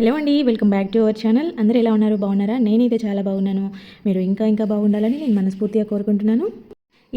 Hello అండి welcome back to our channel అందరూ ఎలా ఉన్నారు? బాగున్నారా? నేనైతే చాలా బాగున్నాను. మీరు ఇంకా ఇంకా బాగుండాలని నేను మనస్ఫూర్తిగా కోరుకుంటున్నాను.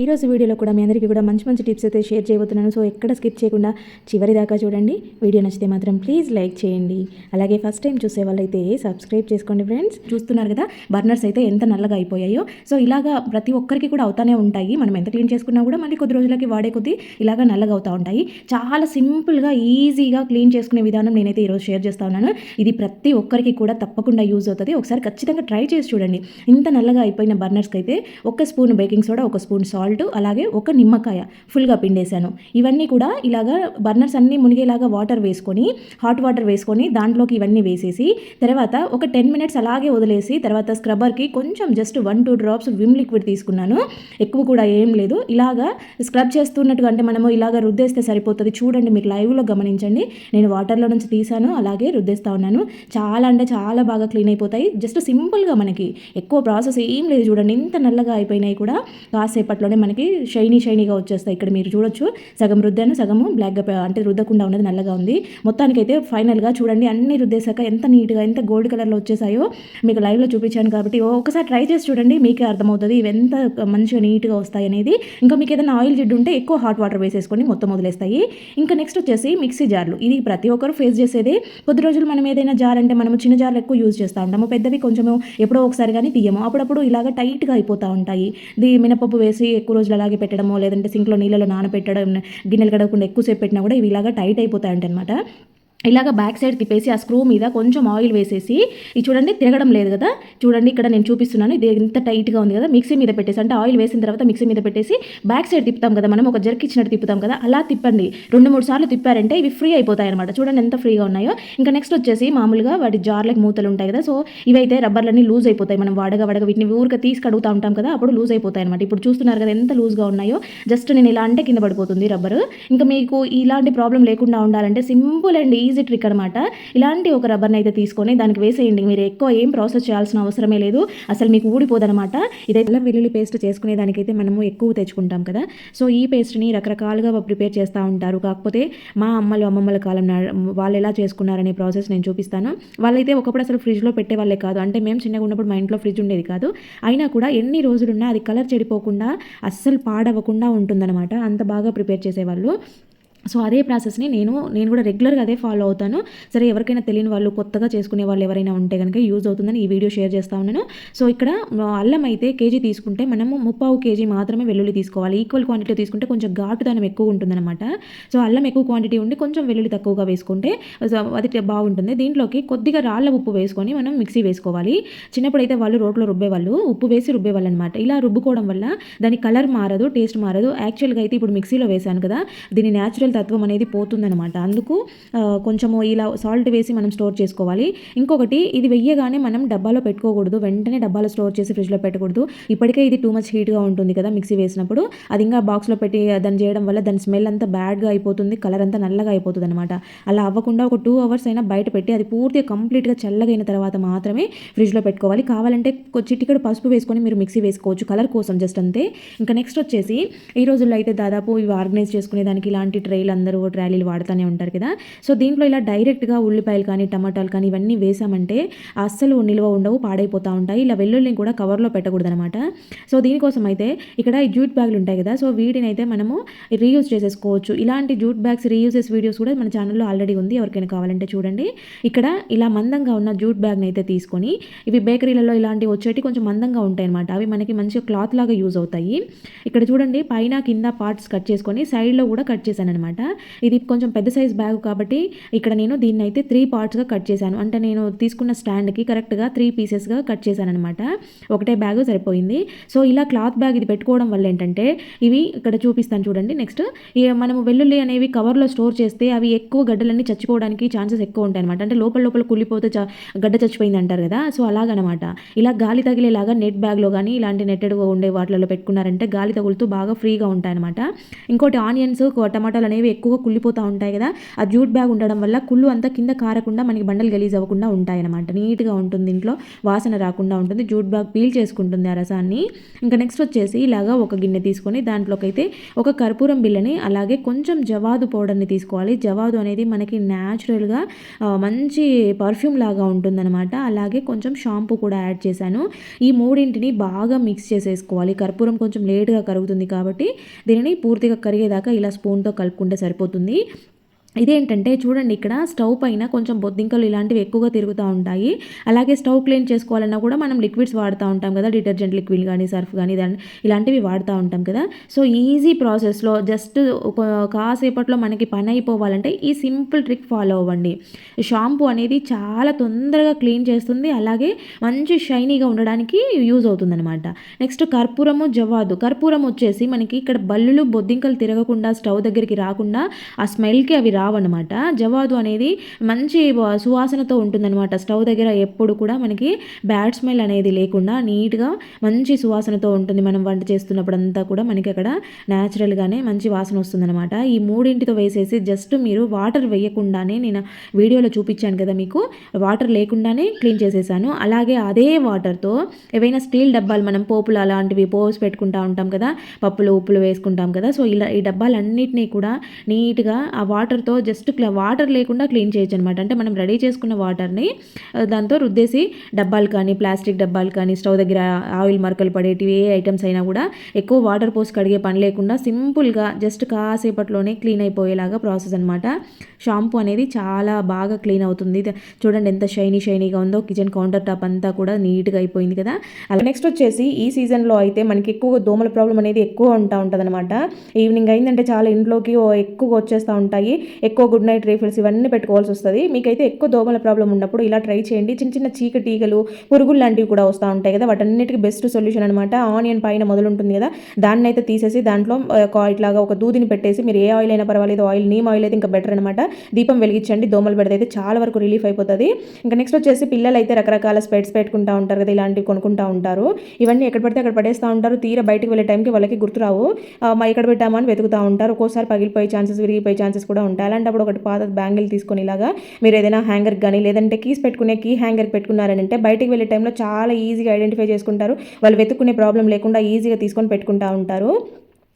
ఈరోజు వీడియోలో కూడా మీ అందరికీ కూడా మంచి మంచి టిప్స్ అయితే షేర్ చేయబోతున్నాను. సో ఎక్కడ స్కిప్ చేయకుండా చివరి దాకా చూడండి. వీడియో నచ్చితే మాత్రం ప్లీజ్ లైక్ చేయండి. అలాగే ఫస్ట్ టైం చూసే వాళ్ళైతే సబ్స్క్రైబ్ చేసుకోండి ఫ్రెండ్స్. చూస్తున్నారు కదా బర్నర్స్ అయితే ఎంత నల్లగా అయిపోయాయో. సో ఇలాగా ప్రతి ఒక్కరికి కూడా అవుతానే ఉంటాయి. మనం ఎంత క్లీన్ చేసుకున్నా కూడా మళ్ళీ కొద్ది రోజులకి వాడే కొద్దీ ఇలాగా నల్లగా అవుతూ ఉంటాయి. చాలా సింపుల్గా ఈజీగా క్లీన్ చేసుకునే విధానం నేనైతే ఈరోజు షేర్ చేస్తా ఉన్నాను. ఇది ప్రతి ఒక్కరికి కూడా తప్పకుండా యూజ్ అవుతుంది. ఒకసారి ఖచ్చితంగా ట్రై చేసి చూడండి. ఇంత నల్లగా అయిపోయిన బర్నర్స్కి అయితే ఒక స్పూన్ బేకింగ్ సోడా ఒక స్పూన్ సాల్ట్ అలాగే ఒక నిమ్మకాయ ఫుల్గా పిండేశాను. ఇవన్నీ కూడా ఇలాగా బర్నర్స్ అన్నీ మునిగేలాగా వాటర్ వేసుకొని హాట్ వాటర్ వేసుకొని దాంట్లోకి ఇవన్నీ వేసేసి తర్వాత ఒక టెన్ మినిట్స్ అలాగే వదిలేసి తర్వాత స్క్రబ్బర్కి కొంచెం just one two drops Vim liquid తీసుకున్నాను. ఎక్కువ కూడా ఏం లేదు. ఇలాగా స్క్రబ్ చేస్తున్నట్టుగా అంటే మనము ఇలాగ రుద్దేస్తే సరిపోతుంది. చూడండి మీరు లైవ్లో గమనించండి. నేను వాటర్లో నుంచి తీసాను అలాగే రుద్దేస్తా ఉన్నాను. చాలా అంటే చాలా బాగా క్లీన్ అయిపోతాయి. జస్ట్ సింపుల్గా మనకి ఎక్కువ ప్రాసెస్ ఏం లేదు. చూడండి ఇంత నల్లగా అయిపోయినాయి కూడా కాసేపట్లోనే. మనకి షైనీ షైనీగా వచ్చేస్తాయి. ఇక్కడ మీరు చూడొచ్చు సగం రుద్దాను సగము బ్లాక్గా అంటే రుద్దకుండా ఉన్నది నల్లగా ఉంది. మొత్తానికైతే ఫైనల్గా చూడండి అన్ని రుద్దేశాక ఎంత నీట్గా ఎంత గోల్డ్ కలర్లో వచ్చేసాయో మీకు లైవ్లో చూపించాను కాబట్టి ఒకసారి ట్రై చేసి చూడండి మీకే అర్థమవుతుంది ఇవి ఎంత మంచిగా నీట్గా వస్తాయి అనేది. ఇంకా మీకు ఏదైనా ఆయిల్ జిడ్డు ఉంటే ఎక్కువ హాట్ వాటర్ వేసేసుకొని మొత్తం వదిలేస్తాయి. ఇంకా నెక్స్ట్ వచ్చేసి మిక్సీ జార్లు. ఇది ప్రతి ఒక్కరు ఫేస్ చేసేదే. కొద్ది రోజులు మనం ఏదైనా జార్ అంటే మనము చిన్న జార్లు ఎక్కువ యూజ్ చేస్తూ ఉంటాము. పెద్దవి కొంచెము ఎప్పుడో ఒకసారి కానీ తీయము. అప్పుడప్పుడు ఇలాగ టైట్గా అయిపోతూ ఉంటాయి. ఇది మినపప్పు వేసి ఎక్కువ రోజులు అలాగే పెట్టడమో లేదంటే సింక్లో నీళ్ళలో నానబెట్టడం గిన్నెలు కడగకుండా ఎక్కువసేపు పెట్టినా కూడా ఇవి ఇలాగా టైట్ అయిపోతాయంట అనమాట ఇలాగ బ్యాక్ సైడ్ తిప్పేసి ఆ స్క్రూ మీద కొంచెం ఆయిల్ వేసేసి ఇది చూడండి తిరగడం లేదు కదా. చూడండి ఇక్కడ నేను చూపిస్తున్నాను. ఇది ఎంత టైట్గా ఉంది కదా. మిక్సీ మీద పెట్టేసి అంటే ఆయిల్ వేసిన తర్వాత మిక్సీ మీద పెట్టేసి బ్యాక్ సైడ్ తిప్పుతాం కదా. మనం ఒక జర్క్ ఇచ్చినట్టు తిప్పుతాం కదా. అలా తిప్పండి. రెండు మూడు సార్లు తిప్పారంటే ఇవి ఫ్రీ అయిపోతాయి అనమాట చూడండి ఎంత ఫ్రీగా ఉన్నాయో. ఇంకా నెక్స్ట్ వచ్చేసి మామూలుగా వాటి జార్లకు మూతలు ఉంటాయి కదా. సో ఇవైతే రబ్బర్లన్నీ లూజ్ అయిపోతాయి. మనం వాడగా వాడగా వీటిని ఊరిక తీసి కడుగుతూ ఉంటాం కదా. అప్పుడు లూజ్ అయిపోతాయి అనమాట ఇప్పుడు చూస్తున్నారు కదా ఎంత లూజ్గా ఉన్నాయో. జస్ట్ నేను ఇలా అంటే కింద పడిపోతుంది రబ్బర్. ఇంకా మీకు ఇలాంటి ప్రాబ్లం లేకుండా ఉండాలంటే సింపుల్ అండ్ ఈజీ ట్రిక్ అనమాట ఇలాంటి ఒక రబ్బర్ని అయితే తీసుకొని దానికి వేసేయండి. మీరు ఎక్కువ ఏం ప్రాసెస్ చేయాల్సిన అవసరమే లేదు. అసలు మీకు ఊడిపోదనమాట ఇదైతే అల్లం వెల్లుల్లి పేస్ట్ చేసుకునే దానికైతే మనము ఎక్కువ తెచ్చుకుంటాం కదా. సో ఈ పేస్ట్ని రకరకాలుగా ప్రిపేర్ చేస్తూ ఉంటారు. కాకపోతే మా అమ్మలు అమ్మమ్మల కాలం వాళ్ళు ఎలా చేసుకున్నారనే ప్రాసెస్ నేను చూపిస్తాను. వాళ్ళైతే ఒకప్పుడు అసలు ఫ్రిడ్జ్లో పెట్టే వాళ్ళే కాదు. అంటే మేము చిన్నగా ఉన్నప్పుడు మా ఇంట్లో ఫ్రిడ్జ్ ఉండేది కాదు. అయినా కూడా ఎన్ని రోజులున్నా అది కలర్ చెడిపోకుండా అస్సలు పాడవకుండా ఉంటుందన్నమాట. అంత బాగా ప్రిపేర్ చేసేవాళ్ళు. సో అదే ప్రాసెస్ని నేను నేను కూడా రెగ్యులర్గా అదే ఫాలో అవుతాను. సరే ఎవరికైనా తెలియని వాళ్ళు కొత్తగా చేసుకునే వాళ్ళు ఎవరైనా ఉంటే కనుక యూజ్ అవుతుందని ఈ వీడియో షేర్ చేస్తా ఉన్నాను. సో ఇక్కడ అల్లం అయితే కేజీ తీసుకుంటే మనము ముప్పావు కేజీ మాత్రమే వెల్లుల్లి తీసుకోవాలి. ఈక్వల్ క్వాంటిటీ తీసుకుంటే కొంచెం ఘాటుదనం ఎక్కువ ఉంటుందన్నమాట. సో అల్లం ఎక్కువ క్వాంటిటీ ఉండి కొంచెం వెల్లుల్లి తక్కువగా వేసుకుంటే అది బాగుంటుంది. దీంట్లోకి కొద్దిగా రాళ్ళ ఉప్పు వేసుకొని మనం మిక్సీ వేసుకోవాలి. చిన్నప్పుడు అయితే వాళ్ళు రోట్లో రుబ్బేవాళ్ళు. ఉప్పు వేసి రుబ్బేవాళ్ళు అనమాట ఇలా రుబ్బుకోవడం వల్ల దాని కలర్ మారదు టేస్ట్ మారదు. యాక్చువల్గా అయితే ఇప్పుడు మిక్సీలో వేసాను కదా దీని న్యాచురల్ తత్వం అనేది పోతుందనమాట అందుకు కొంచెము ఇలా సాల్ట్ వేసి మనం స్టోర్ చేసుకోవాలి. ఇంకొకటి ఇది వెయ్యగానే మనం డబ్బాలో పెట్టుకోకూడదు. వెంటనే డబ్బాలో స్టోర్ చేసి ఫ్రిడ్జ్లో పెట్టకూడదు. ఇప్పటికే ఇది టూ మచ్ హీట్గా ఉంటుంది కదా మిక్సీ వేసినప్పుడు. అది ఇంకా బాక్స్లో పెట్టి దాన్ని చేయడం వల్ల దాని స్మెల్ అంతా బ్యాడ్గా అయిపోతుంది. కలర్ అంతా నల్లగా అయిపోతుంది అనమాట అలా అవ్వకుండా ఒక టూ అవర్స్ అయినా బయట పెట్టి అది పూర్తిగా కంప్లీట్గా చల్లగైన తర్వాత మాత్రమే ఫ్రిడ్జ్లో పెట్టుకోవాలి. కావాలంటే కొ- చిటికెడు పసుపు వేసుకొని మీరు మిక్సీ వేసుకోవచ్చు. కలర్ కోసం జస్ట్ అంతే. ఇంకా నెక్స్ట్ వచ్చేసి ఈ రోజుల్లో అయితే దాదాపు ఇవి ఆర్గనైజ్ చేసుకునే దానికి ఇలాంటి ఉల్లిపాయలు అందరూ ట్రాలీలు వాడుతూనే ఉంటారు కదా. సో దీంట్లో ఇలా డైరెక్ట్గా ఉల్లిపాయలు కానీ టమాటాలు కానీ ఇవన్నీ వేసామంటే అస్సలు నిల్వ ఉండవు పాడైపోతూ ఉంటాయి. ఇలా వెల్లుల్లిని కూడా కవర్లో పెట్టకూడదు అనమాట సో దీనికోసం అయితే ఇక్కడ ఈ జ్యూట్ బ్యాగులు ఉంటాయి కదా. సో వీటిని అయితే మనము రీయూజ్ చేసేసుకోవచ్చు. ఇలాంటి జూట్ బ్యాగ్స్ రీయూజెస్ వీడియోస్ కూడా మన ఛానల్లో ఆల్రెడీ ఉంది. ఎవరికైనా కావాలంటే చూడండి. ఇక్కడ ఇలా మందంగా ఉన్న జూట్ బ్యాగ్ని అయితే తీసుకొని ఇవి బేకరీలలో ఇలాంటివి వచ్చేటి కొంచెం మందంగా ఉంటాయి అనమాట అవి మనకి మంచిగా క్లాత్ లాగా యూజ్ అవుతాయి. ఇక్కడ చూడండి పైన కింద పార్ట్స్ కట్ చేసుకొని సైడ్లో కూడా కట్ చేశాను అనమాట ఇది కొంచెం పెద్ద సైజ్ బ్యాగ్ కాబట్టి ఇక్కడ నేను దీన్ని అయితే త్రీ పార్ట్స్గా కట్ చేశాను. అంటే నేను తీసుకున్న స్టాండ్కి కరెక్ట్గా త్రీ పీసెస్గా కట్ చేశాను అనమాట ఒకటే బ్యాగ్ సరిపోయింది. సో ఇలా క్లాత్ బ్యాగ్ ఇది పెట్టుకోవడం వల్ల ఏంటంటే ఇవి ఇక్కడ చూపిస్తాను చూడండి. నెక్స్ట్ మనము వెల్లుల్లి అనేవి కవర్లో స్టోర్ చేస్తే అవి ఎక్కువ గడ్డలన్నీ చచ్చిపోవడానికి ఛాన్సెస్ ఎక్కువ ఉంటాయి అనమాట అంటే లోపల లోపల కుళ్ళిపోతే గడ్డ చచ్చిపోయింది అంటారు కదా. సో అలాగనమాట. ఇలా గాలి తగిలేలాగా నెట్ బ్యాగ్లో కానీ ఇలాంటి నెట్టెడ్గా ఉండే వాటిలలో పెట్టుకున్నారంటే గాలి తగులుతూ బాగా ఫ్రీగా ఉంటాయన్నమాట. ఇంకోటి ఆనియన్స్ టమాటాలు అనేవి అనేవి ఎక్కువగా కుళ్ళిపోతూ ఉంటాయి కదా. ఆ జూట్ బ్యాగ్ ఉండడం వల్ల కుళ్ళు అంతా కింద కారకుండా మనకి బండలు గలీజ్ అవ్వకుండా ఉంటాయన్నమాట. నీట్గా ఉంటుంది ఇంట్లో వాసన రాకుండా ఉంటుంది జూట్ బ్యాగ్ పీల్ చేసుకుంటుంది ఆ రసాన్ని. ఇంకా నెక్స్ట్ వచ్చేసి ఇలాగా ఒక గిన్నె తీసుకొని దాంట్లోకైతే ఒక కర్పూరం బిల్లని అలాగే కొంచెం జవాదు పౌడర్ని తీసుకోవాలి. జవాదు అనేది మనకి న్యాచురల్గా మంచి పర్ఫ్యూమ్ లాగా ఉంటుందన్నమాట. అలాగే కొంచెం షాంపూ కూడా యాడ్ చేశాను. ఈ మూడింటిని బాగా మిక్స్ చేసేసుకోవాలి. కర్పూరం కొంచెం లేట్గా కరుగుతుంది కాబట్టి దీనిని పూర్తిగా కరిగేదాకా ఇలా స్పూన్తో కలుపుకుంటే సరిపోతుంది. ఇదేంటంటే చూడండి ఇక్కడ స్టవ్ పైన కొంచెం బొద్దింకలు ఇలాంటివి ఎక్కువగా తిరుగుతూ ఉంటాయి. అలాగే స్టవ్ క్లీన్ చేసుకోవాలన్నా కూడా మనం లిక్విడ్స్ వాడుతూ ఉంటాం కదా డిటర్జెంట్ లిక్విడ్ కానీ సర్ఫ్ కానీ దాని ఇలాంటివి వాడుతూ ఉంటాం కదా. సో ఈజీ ప్రాసెస్లో జస్ట్ ఒక కాసేపట్లో మనకి పని అయిపోవాలంటే ఈ సింపుల్ ట్రిక్ ఫాలో అవ్వండి. షాంపూ అనేది చాలా తొందరగా క్లీన్ చేస్తుంది అలాగే మంచి షైనీగా ఉండడానికి యూజ్ అవుతుంది అనమాట నెక్స్ట్ కర్పూరము జవాదు. కర్పూరం వచ్చేసి మనకి ఇక్కడ బల్లులు బొద్దింకలు తిరగకుండా స్టవ్ దగ్గరికి రాకుండా ఆ స్మెల్కి అవి రావన్నమాట. జవాదు అనేది మంచి సువాసనతో ఉంటుందన్నమాట. స్టవ్ దగ్గర ఎప్పుడు కూడా మనకి బ్యాడ్ స్మెల్ అనేది లేకుండా నీట్గా మంచి సువాసనతో ఉంటుంది. మనం వంట చేస్తున్నప్పుడు అంతా కూడా మనకి అక్కడ న్యాచురల్గానే మంచి వాసన వస్తుందన్నమాట. ఈ మూడింటితో వేసేసి జస్ట్ మీరు వాటర్ వేయకుండానే నేను వీడియోలో చూపించాను కదా మీకు. వాటర్ లేకుండానే క్లీన్ చేసేసాను. అలాగే అదే వాటర్తో ఏవైనా స్టీల్ డబ్బాలు మనం పోపులు అలాంటివి పోసి పెట్టుకుంటా ఉంటాం కదా. పప్పులు ఉప్పులు వేసుకుంటాం కదా. సో ఇలా ఈ డబ్బాలన్నింటినీ కూడా నీట్గా ఆ వాటర్తో దాంతో జస్ట్ వాటర్ లేకుండా క్లీన్ చేయొచ్చు అనమాట అంటే మనం రెడీ చేసుకున్న వాటర్ని దాంతో రుద్దేసి డబ్బాలు కానీ ప్లాస్టిక్ డబ్బాలు కానీ స్టవ్ దగ్గర ఆయిల్ మరకలు పడేటివి ఏ ఐటమ్స్ అయినా కూడా ఎక్కువ వాటర్ పోసి కడిగే పని లేకుండా సింపుల్గా జస్ట్ కాసేపట్లోనే క్లీన్ అయిపోయేలాగా ప్రాసెస్ అనమాట షాంపూ అనేది చాలా బాగా క్లీన్ అవుతుంది. చూడండి ఎంత షైనీ షైనీగా ఉందో కిచెన్ కౌంటర్ టాప్ అంతా కూడా నీట్గా అయిపోయింది కదా. అలా నెక్స్ట్ వచ్చేసి ఈ సీజన్లో అయితే మనకి ఎక్కువ దోమల ప్రాబ్లం అనేది ఎక్కువ ఉంటా ఉంటుంది అనమాట ఈవినింగ్ అయిందంటే చాలా ఇంట్లోకి ఎక్కువగా వచ్చేస్తూ ఉంటాయి. ఎక్కువ గుడ్ నైట్ రీఫిల్స్ ఇవన్నీ పెట్టుకోవాల్సి వస్తుంది. మీకైతే ఎక్కువ దోమల ప్రాబ్లం ఉన్నప్పుడు ఇలా ట్రై చేయండి. చిన్న చిన్న చీకటీగలు పురుగులు లాంటివి కూడా వస్తూ ఉంటాయి కదా. వాటన్నిటికి బెస్ట్ సొల్యూషన్ అనమాట ఆనియన్ పైన మొదలు ఉంటుంది కదా. దాన్ని అయితే తీసేసి దాంట్లో ఇట్లాగా ఒక దూదిని పెట్టేసి మీరు ఏ ఆయిల్ అయినా పర్వాలేదు ఆయిల్ నీమ్ ఆయిల్ అయితే ఇంకా బెటర్ అనమాట దీపం వెలిగించండి. దోమలు పెడితే అయితే చాలా వరకు రిలీఫ్ అయిపోతుంది. ఇంకా నెక్స్ట్ వచ్చేసి పిల్లలు అయితే రకరకాల స్పెట్స్ పెట్టుకుంటూ ఉంటారు కదా. ఇలాంటివి కొనుక్కుంటూ ఉంటారు. ఇవన్నీ ఎక్కడ పడితే అక్కడ పడేస్తూ ఉంటారు. తీర బయటకు వెళ్ళే టైంకి వాళ్ళకి గుర్తురావు. ఎక్కడ పెట్టామని వెతుకుతూ ఉంటారు. ఒక్కోసారి పగిలిపోయే ఛాన్సెస్ విరిగిపోయే ఛాన్సెస్ కూడా ఉంటాయి. అలాంటప్పుడు ఒకటి పాత బ్యాంగిల్ తీసుకొని ఇలాగా మీరు ఏదైనా హ్యాంగర్ కానీ లేదంటే కీస్ పెట్టుకునే కీ హ్యాంగర్ పెట్టుకున్నారని అంటే బయటికి వెళ్ళే టైంలో చాలా ఈజీగా ఐడెంటిఫై చేసుకుంటారు. వాళ్ళు వెతుక్కునే ప్రాబ్లం లేకుండా ఈజీగా తీసుకొని పెట్టుకుంటూ ఉంటారు.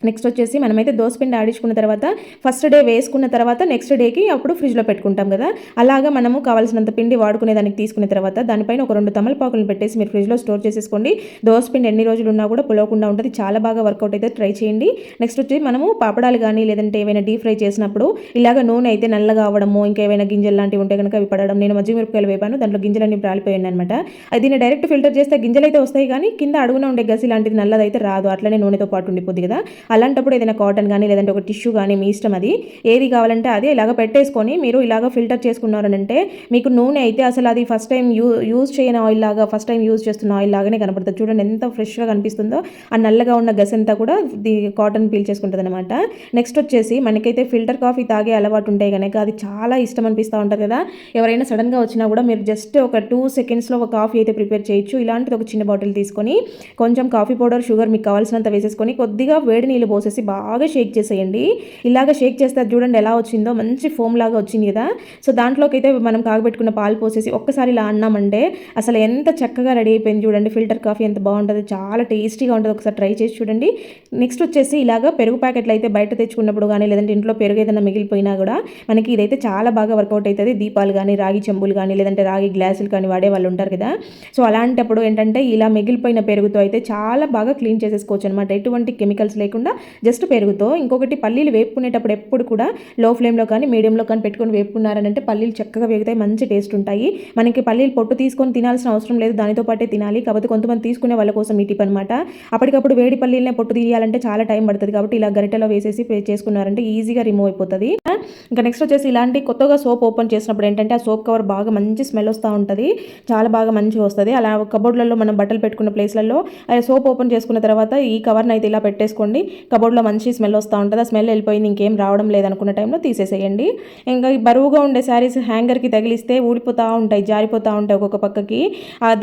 నెక్స్ట్ వచ్చేసి మనమైతే దోసపిండి ఆడించుకున్న తర్వాత ఫస్ట్ డే వేసుకున్న తర్వాత నెక్స్ట్ డేకి అప్పుడు ఫ్రిడ్జ్లో పెట్టుకుంటాం కదా. అలాగా మనము కావాల్సినంత పిండి వాడుకునే దానికి తీసుకున్న తర్వాత దానిపైన ఒక రెండు తమలపాకులను పెట్టేసి మీరు ఫ్రిడ్జ్లో స్టోర్ చేసేసుకోండి. దోసపిండి ఎన్ని రోజులు ఉన్నా కూడా పులవకుండా ఉంటుంది. చాలా బాగా వర్కౌట్ అయితే ట్రై చేయండి. నెక్స్ట్ వచ్చి మనము పాపడాలు కానీ లేదంటే ఏమైనా డీప్ ఫ్రై చేసినప్పుడు ఇలాగ నూనె అయితే నల్లగా అవ్వడము ఇంకేమైనా గింజలు లాంటివి ఉంటే కనుక అవి పడడం. నేను మజ్జిగ మిరపకాయలు వేపాను. దాంట్లో గింజలన్నీ రాలిపోయాను అనమాట దీన్ని డైరెక్ట్ ఫిల్టర్ చేస్తే గింజలు అయితే వస్తాయి కానీ కింద అడుగున ఉండే గసి లాంటిది నల్లదైతే రాదు. అట్లనే నూనెతో పాటు ఉండిపోద్ది కదా. అలాంటప్పుడు ఏదైనా కాటన్ కానీ లేదంటే ఒక టిష్యూ కానీ మీ ఇష్టం అది ఏది కావాలంటే అది ఇలాగ పెట్టేసుకొని మీరు ఇలాగ ఫిల్టర్ చేసుకున్నారనంటే మీకు నూనె అయితే అసలు అది ఫస్ట్ టైం యూ యూజ్ చేయని ఆయిల్ లాగా ఫస్ట్ టైం యూజ్ చేస్తున్న ఆయిల్ లాగానే కనపడుతుంది. చూడండి ఎంత ఫ్రెష్గా కనిపిస్తుందో ఆ నల్లగా ఉన్న గసంతా కూడా ది కాటన్ పీల్ చేసుకుంటుంది అనమాట నెక్స్ట్ వచ్చేసి మనకైతే ఫిల్టర్ కాఫీ తాగే అలవాటు ఉంటాయి కనుక అది చాలా ఇష్టం అనిపిస్తూ ఉంటుంది కదా. ఎవరైనా సడన్గా వచ్చినా కూడా మీరు జస్ట్ ఒక టూ సెకండ్స్లో ఒక కాఫీ అయితే ప్రిపేర్ చేయొచ్చు. ఇలాంటిది ఒక చిన్న బాటిల్ తీసుకొని కొంచెం కాఫీ పౌడర్ షుగర్ మీకు కావాల్సినంత వేసేసుకొని కొద్దిగా వేడిని నీళ్ళు పోసేసి బాగా షేక్ చేసేయండి. ఇలాగ షేక్ చేస్తే చూడండి ఎలా వచ్చిందో మంచి ఫోమ్ లాగా వచ్చింది కదా. సో దాంట్లోకి అయితే మనం కాగబెట్టుకున్న పాలు పోసేసి ఒక్కసారి ఇలా అన్నామంటే అసలు ఎంత చక్కగా రెడీ అయిపోయింది చూడండి. ఫిల్టర్ కాఫీ ఎంత బాగుంటుంది చాలా టేస్టీగా ఉంటుంది. ఒకసారి ట్రై చేసి చూడండి. నెక్స్ట్ వచ్చేసి ఇలాగ పెరుగు ప్యాకెట్లు అయితే బయట తెచ్చుకున్నప్పుడు కానీ లేదంటే ఇంట్లో పెరుగు ఏదైనా మిగిలిపోయినా కూడా మనకి ఇదైతే చాలా బాగా వర్కౌట్ అవుతుంది. దీపాలు కానీ రాగి చెంబులు కానీ లేదంటే రాగి గ్లాసులు కానీ వాడే వాళ్ళు ఉంటారు కదా. సో అలాంటప్పుడు ఏంటంటే ఇలా మిగిలిపోయిన పెరుగుతో అయితే చాలా బాగా క్లీన్ చేసేసుకోవచ్చు అనమాట ఎటువంటి కెమికల్స్ లేకుండా జస్ట్ పెరుగుతో ఇంకొకటి పల్లీలు వేపుకునేటప్పుడు ఎప్పుడు కూడా లో ఫ్లేమ్లో కానీ మీడియంలో కానీ పెట్టుకొని వేపుకున్నారనంటే పల్లీలు చక్కగా వేగుతాయి మంచి టేస్ట్ ఉంటాయి. మనకి పల్లీలు పొట్టు తీసుకొని తినాల్సిన అవసరం లేదు దానితో పాటే తినాలి. కాబట్టి కొంతమంది తీసుకునే వాళ్ళ కోసం ఈ టిప్ అనమాట అప్పటికప్పుడు వేడి పల్లీలనే పొట్టు తీయాలంటే చాలా టైం పడుతుంది కాబట్టి ఇలా గరిటెలో వేసేసి చేసుకున్నారంటే ఈజీగా రిమూవ్ అయిపోతుంది. ఇంకా నెక్స్ట్ వచ్చేసి ఇలాంటి కొత్తగా సోప్ ఓపెన్ చేసినప్పుడు ఏంటంటే ఆ సోప్ కవర్ బాగా మంచి స్మెల్ వస్తూ ఉంటుంది. చాలా బాగా మంచిగా వస్తుంది. అలా కబోర్డ్లలో మనం బట్టలు పెట్టుకున్న ప్లేస్లలో సోప్ ఓపెన్ చేసుకున్న తర్వాత ఈ కవర్ని అయితే ఇలా పెట్టేసుకోండి. కబోర్డ్లో మంచి స్మెల్ వస్తూ ఉంటుంది. ఆ స్మెల్ వెళ్ళిపోయింది ఇంకేం రావడం లేదనుకున్న టైంలో తీసేసేయండి. ఇంకా బరువుగా ఉండే శారీస్ హ్యాంగర్కి తగిలిస్తే ఊడిపోతూ ఉంటాయి జారిపోతూ ఉంటాయి ఒక్కొక్క పక్కకి.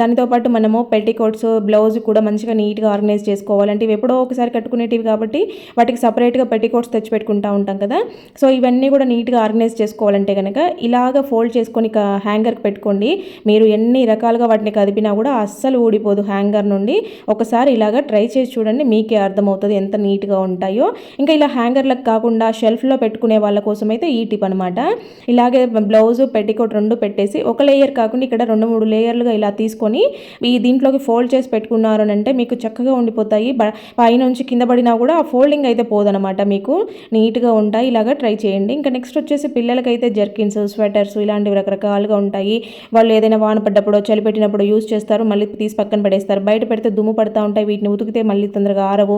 దానితో పాటు మనము పెట్టికోట్స్ బ్లౌజ్ కూడా మంచిగా నీట్గా ఆర్గనైజ్ చేసుకోవాలంటే ఇవి ఎప్పుడో ఒకసారి కట్టుకునేటివి కాబట్టి వాటికి సపరేట్గా పెట్టికోట్స్ తెచ్చి పెట్టుకుంటూ ఉంటాం కదా. సో ఇవన్నీ కూడా నీట్గా ఆర్గనైజ్ చేసుకోవాలంటే కనుక ఇలాగ ఫోల్డ్ చేసుకొని హ్యాంగర్కి పెట్టుకోండి. మీరు ఎన్ని రకాలుగా వాటిని కదిపినా కూడా అస్సలు ఊడిపోదు హ్యాంగర్ నుండి. ఒకసారి ఇలాగ ట్రై చేసి చూడండి మీకే అర్థమవుతుంది ఎంత నీట్గా ఉంటాయో. ఇంకా ఇలా హ్యాంగర్లకు కాకుండా షెల్ఫ్లో పెట్టుకునే వాళ్ళ కోసం అయితే ఈ టిప్ అనమాట ఇలాగే బ్లౌజ్ పెట్టికోట్ రెండు పెట్టేసి ఒక లేయర్ కాకుండా ఇక్కడ రెండు మూడు లేయర్లుగా ఇలా తీసుకొని ఈ దీంట్లోకి ఫోల్డ్ చేసి పెట్టుకున్నారు అని అంటే మీకు చక్కగా ఉండిపోతాయి. పైనుంచి కింద పడినా కూడా ఆ ఫోల్డింగ్ అయితే పోదనమాట మీకు. నీట్గా ఉంటాయి. ఇలాగ ట్రై చేయండి. ఇంకా నెక్స్ట్ వచ్చేసి పిల్లలకైతే జర్కిన్స్ స్వెటర్స్ ఇలాంటివి రకరకాలుగా ఉంటాయి. వాళ్ళు ఏదైనా వాన పడ్డప్పుడు చలి పెట్టినప్పుడు యూజ్ చేస్తారు. మళ్ళీ తీసి పక్కన పడేస్తారు. బయట పెడితే దుమ్ము పడతా ఉంటాయి. వీటిని ఉతికితే మళ్ళీ తొందరగా ఆరవు.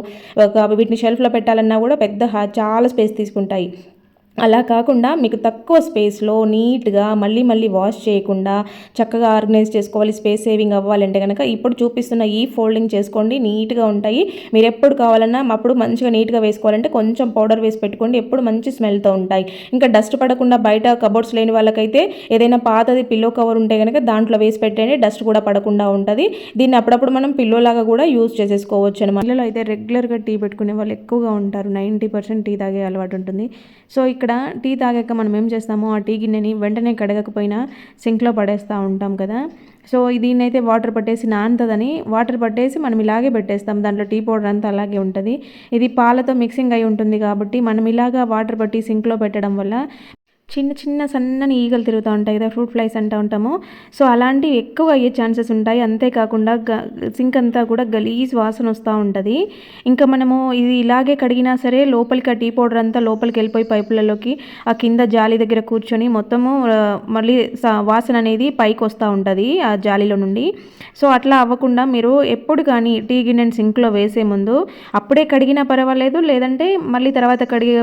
వీటిని షెల్ఫ్లో పెట్టాలన్నా కూడా పెద్ద హా- చాలా స్పేస్ తీసుకుంటాయి. అలా కాకుండా మీకు తక్కువ స్పేస్లో నీట్గా మళ్ళీ మళ్ళీ వాష్ చేయకుండా చక్కగా ఆర్గనైజ్ చేసుకోవాలి స్పేస్ సేవింగ్ అవ్వాలంటే కనుక ఇప్పుడు చూపిస్తున్న ఈ ఫోల్డింగ్ చేసుకోండి. నీట్గా ఉంటాయి. మీరు ఎప్పుడు కావాలన్నా అప్పుడు మంచిగా నీట్గా వేసుకోవాలంటే కొంచెం పౌడర్ వేసి పెట్టుకోండి. ఎప్పుడు మంచి స్మెల్తో ఉంటాయి. ఇంకా డస్ట్ పడకుండా బయట కబోర్డ్స్ లేని వాళ్ళకైతే ఏదైనా పాతది పిల్లో కవర్ ఉంటే కనుక దాంట్లో వేసి పెట్టండి. డస్ట్ కూడా పడకుండా ఉంటుంది. దీన్ని అప్పుడప్పుడు మనం పిల్లో లాగా కూడా యూజ్ చేసేసుకోవచ్చు అనమాట పిల్లలు అయితే రెగ్యులర్గా టీ పెట్టుకునే వాళ్ళు ఎక్కువగా ఉంటారు. నైంటీ పర్సెంట్ టీ తాగే అలవాటు ఉంటుంది. సో ఇక్కడ ఇక్కడ టీ తాగాక మనం ఏం చేస్తామో ఆ టీ గిన్నెని వెంటనే కడగకపోయినా సింక్లో పడేస్తూ ఉంటాం కదా. సో దీన్నైతే వాటర్ పట్టేసి నానుతుందని వాటర్ పట్టేసి మనం ఇలాగే పెట్టేస్తాం. దాంట్లో టీ పౌడర్ అంతా అలాగే ఉంటుంది. ఇది పాలతో మిక్సింగ్ అయి ఉంటుంది కాబట్టి మనం ఇలాగా వాటర్ పట్టి సింక్లో పెట్టడం వల్ల చిన్న చిన్న సన్నని ఈగలు తిరుగుతూ ఉంటాయి కదా ఫ్రూట్ ఫ్లైస్ అంటూ ఉంటాము. సో అలాంటివి ఎక్కువ అయ్యే ఛాన్సెస్ ఉంటాయి. అంతేకాకుండా గ సింక్ అంతా కూడా గలీజ్ వాసన వస్తూ ఉంటుంది. ఇంకా మనము ఇది ఇలాగే కడిగినా సరే లోపలికి ఆ టీ పౌడర్ అంతా లోపలికి వెళ్ళిపోయి పైపులలోకి ఆ కింద జాలి దగ్గర కూర్చొని మొత్తము మళ్ళీ వాసన అనేది పైకి వస్తూ ఉంటుంది ఆ జాలిలో నుండి. సో అట్లా అవ్వకుండా మీరు ఎప్పుడు కానీ టీ గిన్నెని సింక్లో వేసే ముందు అప్పుడే కడిగినా పర్వాలేదు లేదంటే మళ్ళీ తర్వాత కడిగే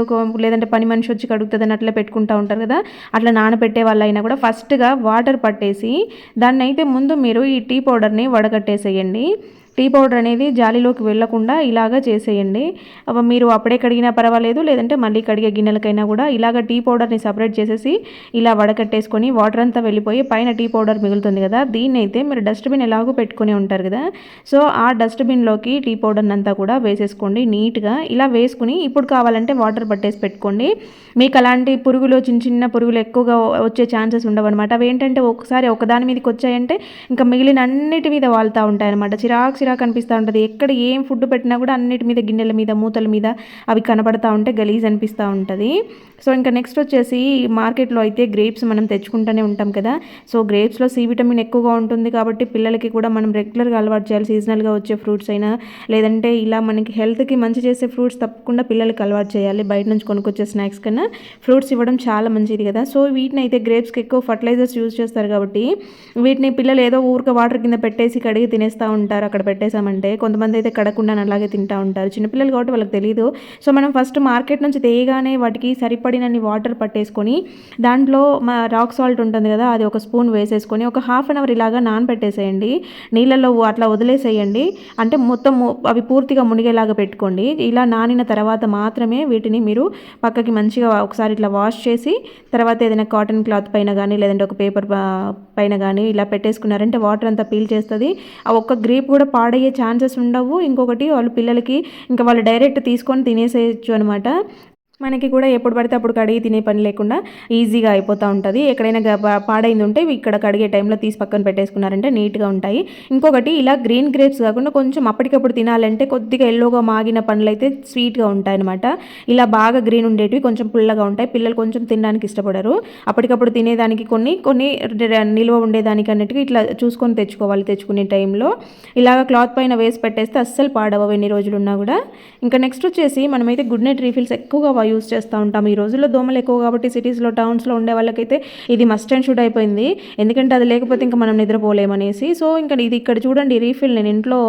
లేదంటే పని మనిషి వచ్చి కడుగుతుందని అట్లా పెట్టుకుంటూ ఉంటారు. కదా? అట్లా నానబెట్టే వాళ్ళైనా కూడా ఫస్ట్గా వాటర్ పట్టేసి దాన్ని అయితే ముందు మీరు ఈ టీ పౌడర్ని వడగట్టేసేయండి. టీ పౌడర్ అనేది జాలిలోకి వెళ్ళకుండా ఇలాగా చేసేయండి. మీరు అప్పుడే కడిగినా పర్వాలేదు లేదంటే మళ్ళీ కడిగే గిన్నెలకైనా కూడా ఇలాగ టీ పౌడర్ని సపరేట్ చేసేసి ఇలా వడకట్టేసుకొని వాటర్ అంతా వెళ్ళిపోయి పైన టీ పౌడర్ మిగులుతుంది కదా దీన్ని అయితే మీరు డస్ట్బిన్ ఎలాగో పెట్టుకుని ఉంటారు కదా. సో ఆ డస్ట్బిన్లోకి టీ పౌడర్ని అంతా కూడా వేసేసుకోండి నీట్గా. ఇలా వేసుకుని ఇప్పుడు కావాలంటే వాటర్ పట్టేసి పెట్టుకోండి. మీకు అలాంటి పురుగులు చిన్న చిన్న పురుగులు ఎక్కువగా వచ్చే ఛాన్సెస్ ఉండవు అనమాట అవి ఏంటంటే ఒకసారి ఒకదాని మీదకి వచ్చాయంటే ఇంకా మిగిలిన అన్నిటి మీద వాళ్తూ ఉంటాయి అనమాట చిరాకు చిరాకు అనిపిస్తూ ఉంటుంది. ఎక్కడ ఏం ఫుడ్ పెట్టినా కూడా అన్నిటి మీద గిన్నెల మీద మూతల మీద అవి కనపడతా ఉంటే గలీజ్ అనిపిస్తూ ఉంటుంది. సో ఇంకా నెక్స్ట్ వచ్చేసి మార్కెట్లో అయితే గ్రేప్స్ మనం తెచ్చుకుంటూనే ఉంటాం కదా. సో గ్రేప్స్లో సి విటమిన్ ఎక్కువగా ఉంటుంది కాబట్టి పిల్లలకి కూడా మనం రెగ్యులర్గా అలవాటు చేయాలి. సీజనల్గా వచ్చే ఫ్రూట్స్ అయినా లేదంటే ఇలా మనకి హెల్త్కి మంచి చేసే ఫ్రూట్స్ తప్పకుండా పిల్లలకి అలవాటు చేయాలి. బయట నుంచి కొనుక్కొచ్చే స్నాక్స్ కన్నా ఫ్రూట్స్ ఇవ్వడం చాలా మంచిది కదా. సో వీటిని అయితే గ్రేప్స్కి ఎక్కువ ఫర్టిలైజర్స్ యూజ్ చేస్తారు కాబట్టి వీటిని పిల్లలు ఏదో ఊరిక వాటర్ కింద పెట్టేసి కడిగి తినేస్తూ ఉంటారు అక్కడ పెట్టేశామంటే కొంతమంది అయితే కడకుండా అలాగే తింటూ ఉంటారు. చిన్నపిల్లలు కాబట్టి వాళ్ళకి తెలియదు సో మనం ఫస్ట్ మార్కెట్ నుంచి తేగానే వాటికి సరిపడినన్ని వాటర్ పట్టేసుకొని దాంట్లో మా రాక్ సాల్ట్ ఉంటుంది కదా అది ఒక స్పూన్ వేసేసుకొని ఒక హాఫ్ అన్ అవర్ ఇలాగా నానబెట్టేసేయండి. నీళ్ళల్లో అట్లా వదిలేసేయండి. అంటే మొత్తం అవి పూర్తిగా మునిగేలాగా పెట్టుకోండి. ఇలా నానిన తర్వాత మాత్రమే వీటిని మీరు పక్కకి మంచిగా ఒకసారి ఇట్లా వాష్ చేసి తర్వాత ఏదైనా కాటన్ క్లాత్ పైన కానీ లేదంటే ఒక పేపర్ పైన కానీ ఇలా పెట్టేసుకున్నారంటే వాటర్ అంతా పీల్ చేస్తుంది. ఆ ఒక్క గ్రేప్ కూడా పాడయ్యే ఛాన్సెస్ ఉండవు. ఇంకొకటి వాళ్ళు పిల్లలకి ఇంకా వాళ్ళు డైరెక్ట్ తీసుకొని తినేసేయచ్చు అనమాట మనకి కూడా ఎప్పుడు పడితే అప్పుడు కడిగి తినే పని లేకుండా ఈజీగా అయిపోతూ ఉంటుంది. ఎక్కడైనా పాడైంది ఉంటే ఇక్కడ కడిగే టైంలో తీసి పక్కన పెట్టేసుకున్నారంటే నీట్గా ఉంటాయి. ఇంకొకటి ఇలా గ్రీన్ గ్రేప్స్ కాకుండా కొంచెం అప్పటికప్పుడు తినాలంటే కొద్దిగా ఎల్లోగా మాగిన పండ్లు అయితే స్వీట్గా ఉంటాయి అనమాట ఇలా బాగా గ్రీన్ ఉండేటివి కొంచెం పుల్లగా ఉంటాయి. పిల్లలు కొంచెం తినడానికి ఇష్టపడరు. అప్పటికప్పుడు తినేదానికి కొన్ని కొన్ని నిల్వ ఉండేదానికి అన్నిటికీ ఇట్లా చూసుకొని తెచ్చుకోవాలి తెచ్చుకునే టైంలో. ఇలాగ క్లాత్ పైన వేసి పెట్టేస్తే అస్సలు పాడవు ఎన్ని రోజులు ఉన్నా కూడా. ఇంకా నెక్స్ట్ వచ్చేసి మనమైతే గుడ్ నైట్ రీఫిల్స్ ఎక్కువగా యూస్ చేస్తూ ఉంటాం. ఈ రోజుల్లో దోమలు ఎక్కువ కాబట్టి సిటీస్లో టౌన్స్లో ఉండే వాళ్ళకైతే ఇది మస్ట్ అండ్ షుడ్ అయిపోయింది. ఎందుకంటే అది లేకపోతే ఇంకా మనం నిద్రపోలేమనేసి. సో ఇంకా ఇది ఇక్కడ చూడండి రీఫిల్ నేను ఇంట్లో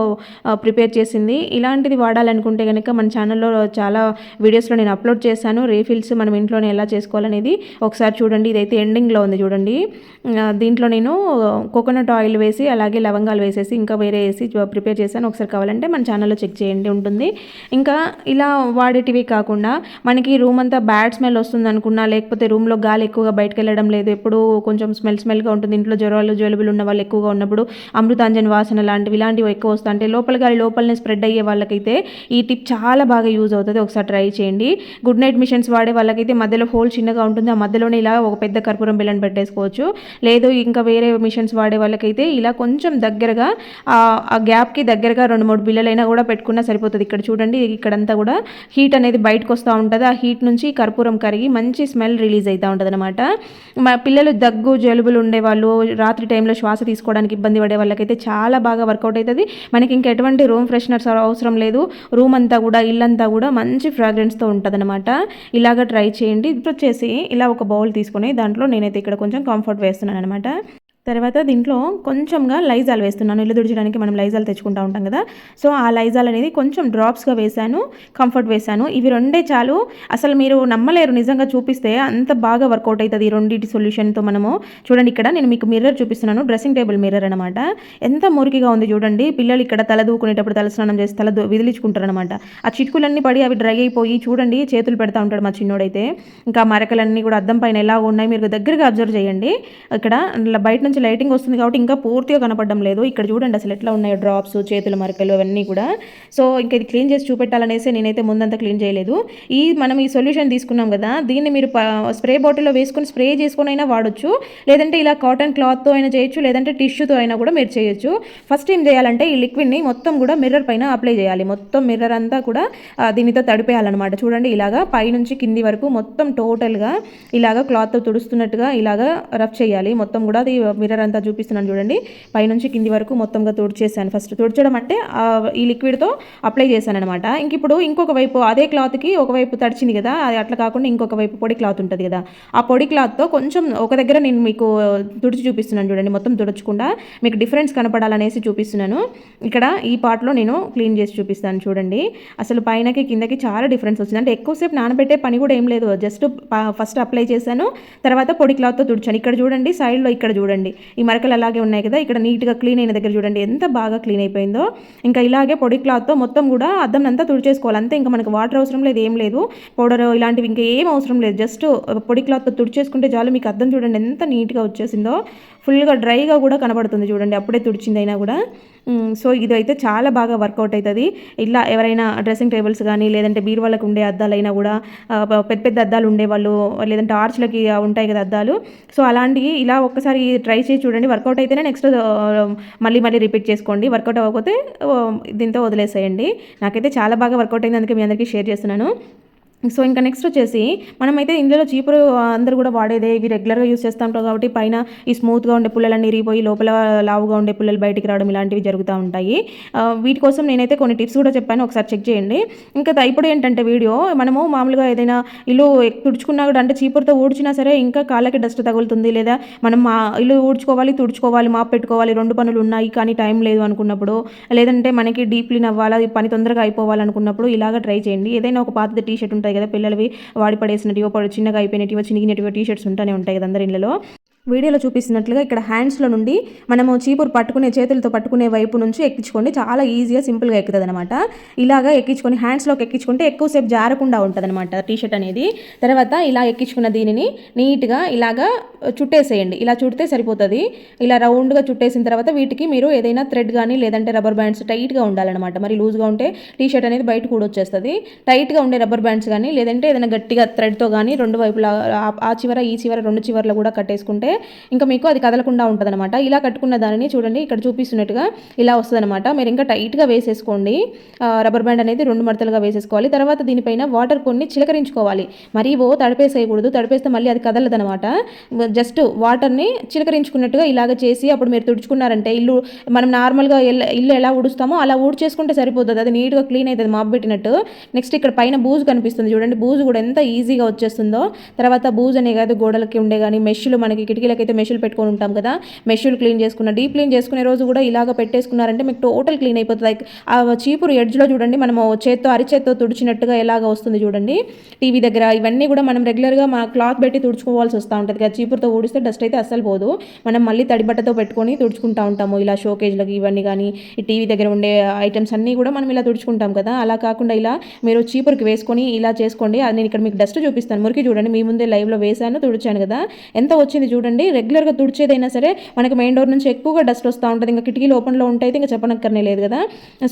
ప్రిపేర్ చేసింది. ఇలాంటిది వాడాలనుకుంటే కనుక మన ఛానల్లో చాలా వీడియోస్లో నేను అప్లోడ్ చేశాను. రీఫిల్స్ మనం ఇంట్లోనే ఎలా చేసుకోవాలనేది ఒకసారి చూడండి. ఇదైతే ఎండింగ్లో ఉంది చూడండి. దీంట్లో నేను కోకోనట్ ఆయిల్ వేసి అలాగే లవంగాలు వేసేసి ఇంకా వేరే వేసి ప్రిపేర్ చేశాను. ఒకసారి కావాలంటే మన ఛానల్లో చెక్ చేయండి ఉంటుంది. ఇంకా ఇలా వాడేటివి కాకుండా మనకి రూమ్ అంతా బ్యాడ్ స్మెల్ వస్తుంది అనుకున్నా లేకపోతే రూమ్లో గాలి ఎక్కువగా బయటకు వెళ్ళడం లేదు. ఎప్పుడు కొంచెం స్మెల్ స్మెల్గా ఉంటుంది. ఇంట్లో జ్వరాలు జలుబులు ఉన్న వాళ్ళు ఎక్కువగా ఉన్నప్పుడు అమృతాంజన్ వాసన లాంటివి ఇలాంటివి ఎక్కువ వస్తాయి అంటే లోపల గాలి లోపలనే స్ప్రెడ్ అయ్యే వాళ్ళకైతే ఈ టిప్ చాలా బాగా యూజ్ అవుతుంది. ఒకసారి ట్రై చేయండి. గుడ్ నైట్ మిషన్స్ వాడే వాళ్ళకైతే మధ్యలో హోల్ చిన్నగా ఉంటుంది. ఆ మధ్యలోనే ఇలా ఒక పెద్ద కర్పూరం బిల్లని పెట్టేసుకోవచ్చు. లేదు ఇంకా వేరే మిషన్స్ వాడే వాళ్ళకైతే ఇలా కొంచెం దగ్గరగా ఆ ఆ గ్యాప్కి దగ్గరగా రెండు మూడు బిల్లలైనా కూడా పెట్టుకున్నా సరిపోతుంది. ఇక్కడ చూడండి ఇక్కడంతా కూడా హీట్ అనేది బయటకు వస్తూ ఉంటుంది. ఆ హీట్ నుంచి కర్పూరం కరిగి మంచి స్మెల్ రిలీజ్ అవుతూ ఉంటుంది అనమాట మా పిల్లలు దగ్గు జలుబులు ఉండేవాళ్ళు రాత్రి టైంలో శ్వాస తీసుకోవడానికి ఇబ్బంది పడే వాళ్ళకైతే చాలా బాగా వర్కౌట్ అవుతుంది మనకి ఇంకా ఎటువంటి రూమ్ ఫ్రెషనర్స్ అవసరం లేదు. రూమ్ అంతా కూడా ఇల్లంతా కూడా మంచి ఫ్రాగ్రెన్స్తో ఉంటుంది అనమాట ఇలాగ ట్రై చేయండి. ఇప్పుడు వచ్చేసి ఇలా ఒక బౌల్ తీసుకొని దాంట్లో నేనైతే ఇక్కడ కొంచెం కంఫర్ట్ వేస్తున్నాను అనమాట తర్వాత దీంట్లో కొంచెంగా లైజాల్ వేస్తున్నాను. ఇల్లు తుడచడానికి మనం లైజాల్ తెచ్చుకుంటూ ఉంటాం కదా. సో ఆ లైజాల్ అనేది కొంచెం డ్రాప్స్గా వేశాను కంఫర్ట్ వేశాను. ఇవి రెండే చాలు. అసలు మీరు నమ్మలేరు నిజంగా చూపిస్తే అంత బాగా వర్కౌట్ అవుతుంది ఈ రెండింటి సొల్యూషన్తో మనము. చూడండి ఇక్కడ నేను మీకు మిర్రర్ చూపిస్తున్నాను డ్రెస్సింగ్ టేబుల్ మిర్రర్ అనమాట ఎంత మురికిగా ఉంది చూడండి. పిల్లలు ఇక్కడ తల దూకునేటప్పుడు తల స్నానం చేసి తల దూ- విదిలించుకుంటారు అనమాట ఆ చిటుకులన్నీ పడి అవి డ్రై అయిపోయి చూడండి చేతులు పెడతా ఉంటాడు మా చిన్నోడైతే. ఇంకా మరకలన్నీ కూడా అద్దం పైన ఎలా ఉన్నాయి. మీరు దగ్గరగా అబ్జర్వ్ చేయండి. ఇక్కడ బయట నుంచి లైటింగ్ వస్తుంది కాబట్టి ఇంకా పూర్తిగా కనపడడం లేదు. ఇక్కడ చూడండి అసలు ఎట్లా ఉన్నాయి డ్రాప్స్ చేతుల మరకలు అవన్నీ కూడా. సో ఇంకా ఇది క్లీన్ చేసి చూపెట్టాలనేసి నేనైతే ముందంతా క్లీన్ చేయలేదు. ఈ మనం ఈ సొల్యూషన్ తీసుకున్నాం కదా దీన్ని మీరు స్ప్రే బాటిల్లో వేసుకొని స్ప్రే చేసుకొని అయినా వాడొచ్చు. లేదంటే ఇలా కాటన్ క్లాత్తో అయినా చేయొచ్చు లేదంటే టిష్యూతో అయినా కూడా మీరు చేయొచ్చు. ఫస్ట్ ఏం చేయాలంటే ఈ లిక్విడ్ని మొత్తం కూడా మిర్రర్ పైన అప్లై చేయాలి. మొత్తం మిర్రర్ అంతా కూడా దీనితో తడిపేయాలన్నమాట. చూడండి ఇలాగా పైనుంచి కింది వరకు మొత్తం టోటల్గా ఇలాగా క్లాత్తో తుడుస్తున్నట్టుగా ఇలాగా రఫ్ చేయాలి. మొత్తం కూడా అది మిర్రర్ అంతా చూపిస్తున్నాను చూడండి. పైనుంచి కింది వరకు మొత్తంగా తుడిచేసాను ఫస్ట్ తుడిచడం అంటే ఈ లిక్విడ్తో అప్లై చేశాను అనమాట ఇంక ఇప్పుడు ఇంకొక వైపు అదే క్లాత్కి ఒకవైపు తడిచింది కదా అది అట్లా కాకుండా ఇంకొక వైపు పొడి క్లాత్ ఉంటుంది కదా. ఆ పొడి క్లాత్తో కొంచెం ఒక దగ్గర నేను మీకు తుడిచి చూపిస్తున్నాను చూడండి. మొత్తం తుడచకుండా మీకు డిఫరెన్స్ కనపడాలనేసి చూపిస్తున్నాను. ఇక్కడ ఈ పార్ట్లో నేను క్లీన్ చేసి చూపిస్తాను చూడండి. అసలు పైనకి కిందకి చాలా డిఫరెన్స్ వచ్చింది. అంటే ఎక్కువసేపు నానబెట్టే పని కూడా ఏం లేదు. జస్ట్ ఫస్ట్ అప్లై చేశాను తర్వాత పొడి క్లాత్తో తుడిచాను. ఇక్కడ చూడండి సైడ్లో ఇక్కడ చూడండి. ఈ మరకలు అలాగే ఉన్నాయి కదా ఇక్కడ నీట్గా క్లీన్ అయిన దగ్గర చూడండి ఎంత బాగా క్లీన్ అయిపోయిందో. ఇంకా ఇలాగే పొడి క్లాత్తో మొత్తం కూడా అద్దం అంతా తుడిచేసుకోవాలి. అంతే ఇంకా మనకు వాటర్ అవసరం లేదు ఏం లేదు. పౌడర్ ఇలాంటివి ఇంకా ఏం అవసరం లేదు. జస్ట్ పొడి క్లాత్తో తుడిచేసుకుంటే చాలు. మీకు అద్దం చూడండి ఎంత నీట్గా వచ్చేసిందో. ఫుల్గా డ్రైగా కూడా కనబడుతుంది చూడండి అప్పుడే తుడిచిందైనా కూడా. సో ఇది అయితే చాలా బాగా వర్కౌట్ అవుతుంది ఇలా ఎవరైనా డ్రెస్సింగ్ టేబుల్స్ కానీ లేదంటే బీరువాళ్ళకు ఉండే అద్దాలైనా కూడా పెద్ద పెద్ద అద్దాలు ఉండేవాళ్ళు లేదంటే ఆర్చ్లకి ఉంటాయి కదా అద్దాలు. సో అలాంటివి ఇలా ఒక్కసారి ట్రై చేసి చూడండి. వర్కౌట్ అయితేనే నెక్స్ట్ మళ్ళీ మళ్ళీ రిపీట్ చేసుకోండి. వర్కౌట్ అవ్వకపోతే దీంతో వదిలేసేయండి. నాకైతే చాలా బాగా వర్కౌట్ అయింది. అందుకే మీ అందరికీ షేర్ చేస్తున్నాను. సో ఇంకా నెక్స్ట్ వచ్చేసి మనమైతే ఇందులో చీపురు అందరూ కూడా వాడేదే. ఇవి రెగ్యులర్గా యూస్ చేస్తూ ఉంటాం కాబట్టి పైన ఈ స్మూత్గా ఉండే పుల్లలన్నీ ఇరిగిపోయి లోపల లావుగా ఉండే పుల్లలు బయటికి రావడం ఇలాంటివి జరుగుతూ ఉంటాయి. వీటి కోసం నేనైతే కొన్ని టిప్స్ కూడా చెప్పాను. ఒకసారి చెక్ చేయండి. ఇంకా ఇప్పుడు ఏంటంటే వీడియో మనము మామూలుగా ఏదైనా ఇల్లు తుడుచుకున్నా కూడా అంటే చీపురుతో ఊడ్చినా సరే ఇంకా కాళ్ళకి డస్ట్ తగులుతుంది. లేదా మనం మా ఇల్లు ఊడ్చుకోవాలి తుడుచుకోవాలి మాప్ పెట్టుకోవాలి రెండు పనులు ఉన్నాయి కానీ టైం లేదు అనుకున్నప్పుడు లేదంటే మనకి డీప్ క్లీన్ అవ్వాలా పని తొందరగా అయిపోవాలనుకున్నప్పుడు ఇలాగ ట్రై చేయండి. ఏదైనా ఒక పాత టీ షర్ట్ ఉంటుంది కదా పిల్లలవి వాడి పడేసినటివో చిన్నగా అయిపోయినటివో చినిగినటివో టీ షర్ట్స్ ఉంటానే ఉంటాయి కదా అందరి ఇళ్ళలో. వీడియోలో చూపిస్తున్నట్లుగా ఇక్కడ హ్యాండ్స్లో నుండి మనము చీపురు పట్టుకునే చేతులతో పట్టుకునే వైపు నుంచి ఎక్కించుకోండి. చాలా ఈజీగా సింపుల్గా ఎక్కుతుంది అనమాట ఇలాగా ఎక్కించుకొని హ్యాండ్స్లోకి ఎక్కించుకుంటే ఎక్కువసేపు జారకుండా ఉంటుంది అనమాట టీషర్ట్ అనేది. తర్వాత ఇలా ఎక్కించుకున్న దీనిని నీట్గా ఇలాగా చుట్టేసేయండి. ఇలా చుడితే సరిపోతుంది. ఇలా రౌండ్గా చుట్టేసిన తర్వాత వీటికి మీరు ఏదైనా థ్రెడ్ కానీ లేదంటే రబ్బర్ బ్యాండ్స్ టైట్గా ఉండాలన్నమాట. మరి లూజ్గా ఉంటే టీషర్ట్ అనేది బయట కూడా వచ్చేస్తుంది. టైట్గా ఉండే రబ్బర్ బ్యాండ్స్ కానీ లేదంటే ఏదైనా గట్టిగా థ్రెడ్తో కానీ రెండు వైపులా ఆ- ఆ చివర ఈ చివర రెండు చివర్లు కూడా కట్టేసుకుంటే ఇంకా మీకు అది కదలకుండా ఉంటుంది ఇలా కట్టుకున్న దానిని చూడండి ఇక్కడ చూపిస్తున్నట్టుగా ఇలా వస్తుంది మీరు ఇంకా టైట్గా వేసేసుకోండి. రబ్బర్ బ్యాండ్ అనేది రెండు మడతలుగా వేసేసుకోవాలి. తర్వాత దీనిపైన వాటర్ కొన్ని చిలకరించుకోవాలి. మరీ ఓ తడిపేసేయకూడదు. తడిపేస్తే మళ్ళీ అది కదలదనమాట జస్ట్ వాటర్ని చిలకరించుకున్నట్టుగా ఇలాగ చేసి అప్పుడు మీరు తుడుచుకున్నారంటే ఇల్లు మనం నార్మల్గా ఇల్లు ఎలా ఊడుస్తామో అలా ఊడ్చేసుకుంటే సరిపోతుంది. అది నీట్గా క్లీన్ అవుతుంది మాప్ పెట్టినట్టు. నెక్స్ట్ ఇక్కడ పైన బూజు కనిపిస్తుంది చూడండి. బూజు కూడా ఎంత ఈజీగా వచ్చేస్తుందో. తర్వాత బూజు అనే కాదు గోడలకి ఉండే కానీ మెష్లు మనకి కిటికీలకైతే మెషులు పెట్టుకొని ఉంటాం కదా మెషులు క్లీన్ చేసుకున్న డీప్ క్లీన్ చేసుకునే రోజు కూడా ఇలాగ పెట్టేసుకున్నారంటే మీకు టోటల్ క్లీన్ అయిపోతుంది. లైక్ ఆ చీపురు ఎడ్జ్లో చూడండి మనము చేత్తో అరిచేత్తో తుడిచినట్టుగా ఎలాగ వస్తుంది చూడండి. టీవీ దగ్గర ఇవన్నీ కూడా మనం రెగ్యులర్గా మన క్లాత్ పెట్టి తుడుచుకోవాల్సి వస్తూ ఉంటుంది కదా చీపురుతో ఊడిస్తే డస్ట్ అయితే అస్సలు పోదు. మనం మళ్ళీ తడి బట్టతో పెట్టుకొని తుడుచుకుంటా ఉంటాము ఇలా షోకేజ్లకి ఇవన్నీ కానీ ఈ టీవీ దగ్గర ఉండే ఐటమ్స్ అన్నీ కూడా మనం ఇలా తుడుచుకుంటాం కదా. అలా కాకుండా ఇలా మీరు చీపురుకి వేసుకొని ఇలా చేసుకోండి. అది నేను ఇక్కడ మీకు డస్ట్ చూపిస్తాను. మురికి చూడండి మీ ముందే లైవ్లో వేసాను తుడిచాను కదా. ఎంత వచ్చింది చూడండి. రెగ్యులర్గా తుడిచేదైనా సరే మనకి మెయిన్ డోర్ నుంచి ఎక్కువగా డస్ట్ వస్తూ ఉంటుంది. ఇంకా కిటికీలు ఓపెన్లో ఉంటే అయితే ఇంకా చెప్పనక్కర్నే లేదు కదా.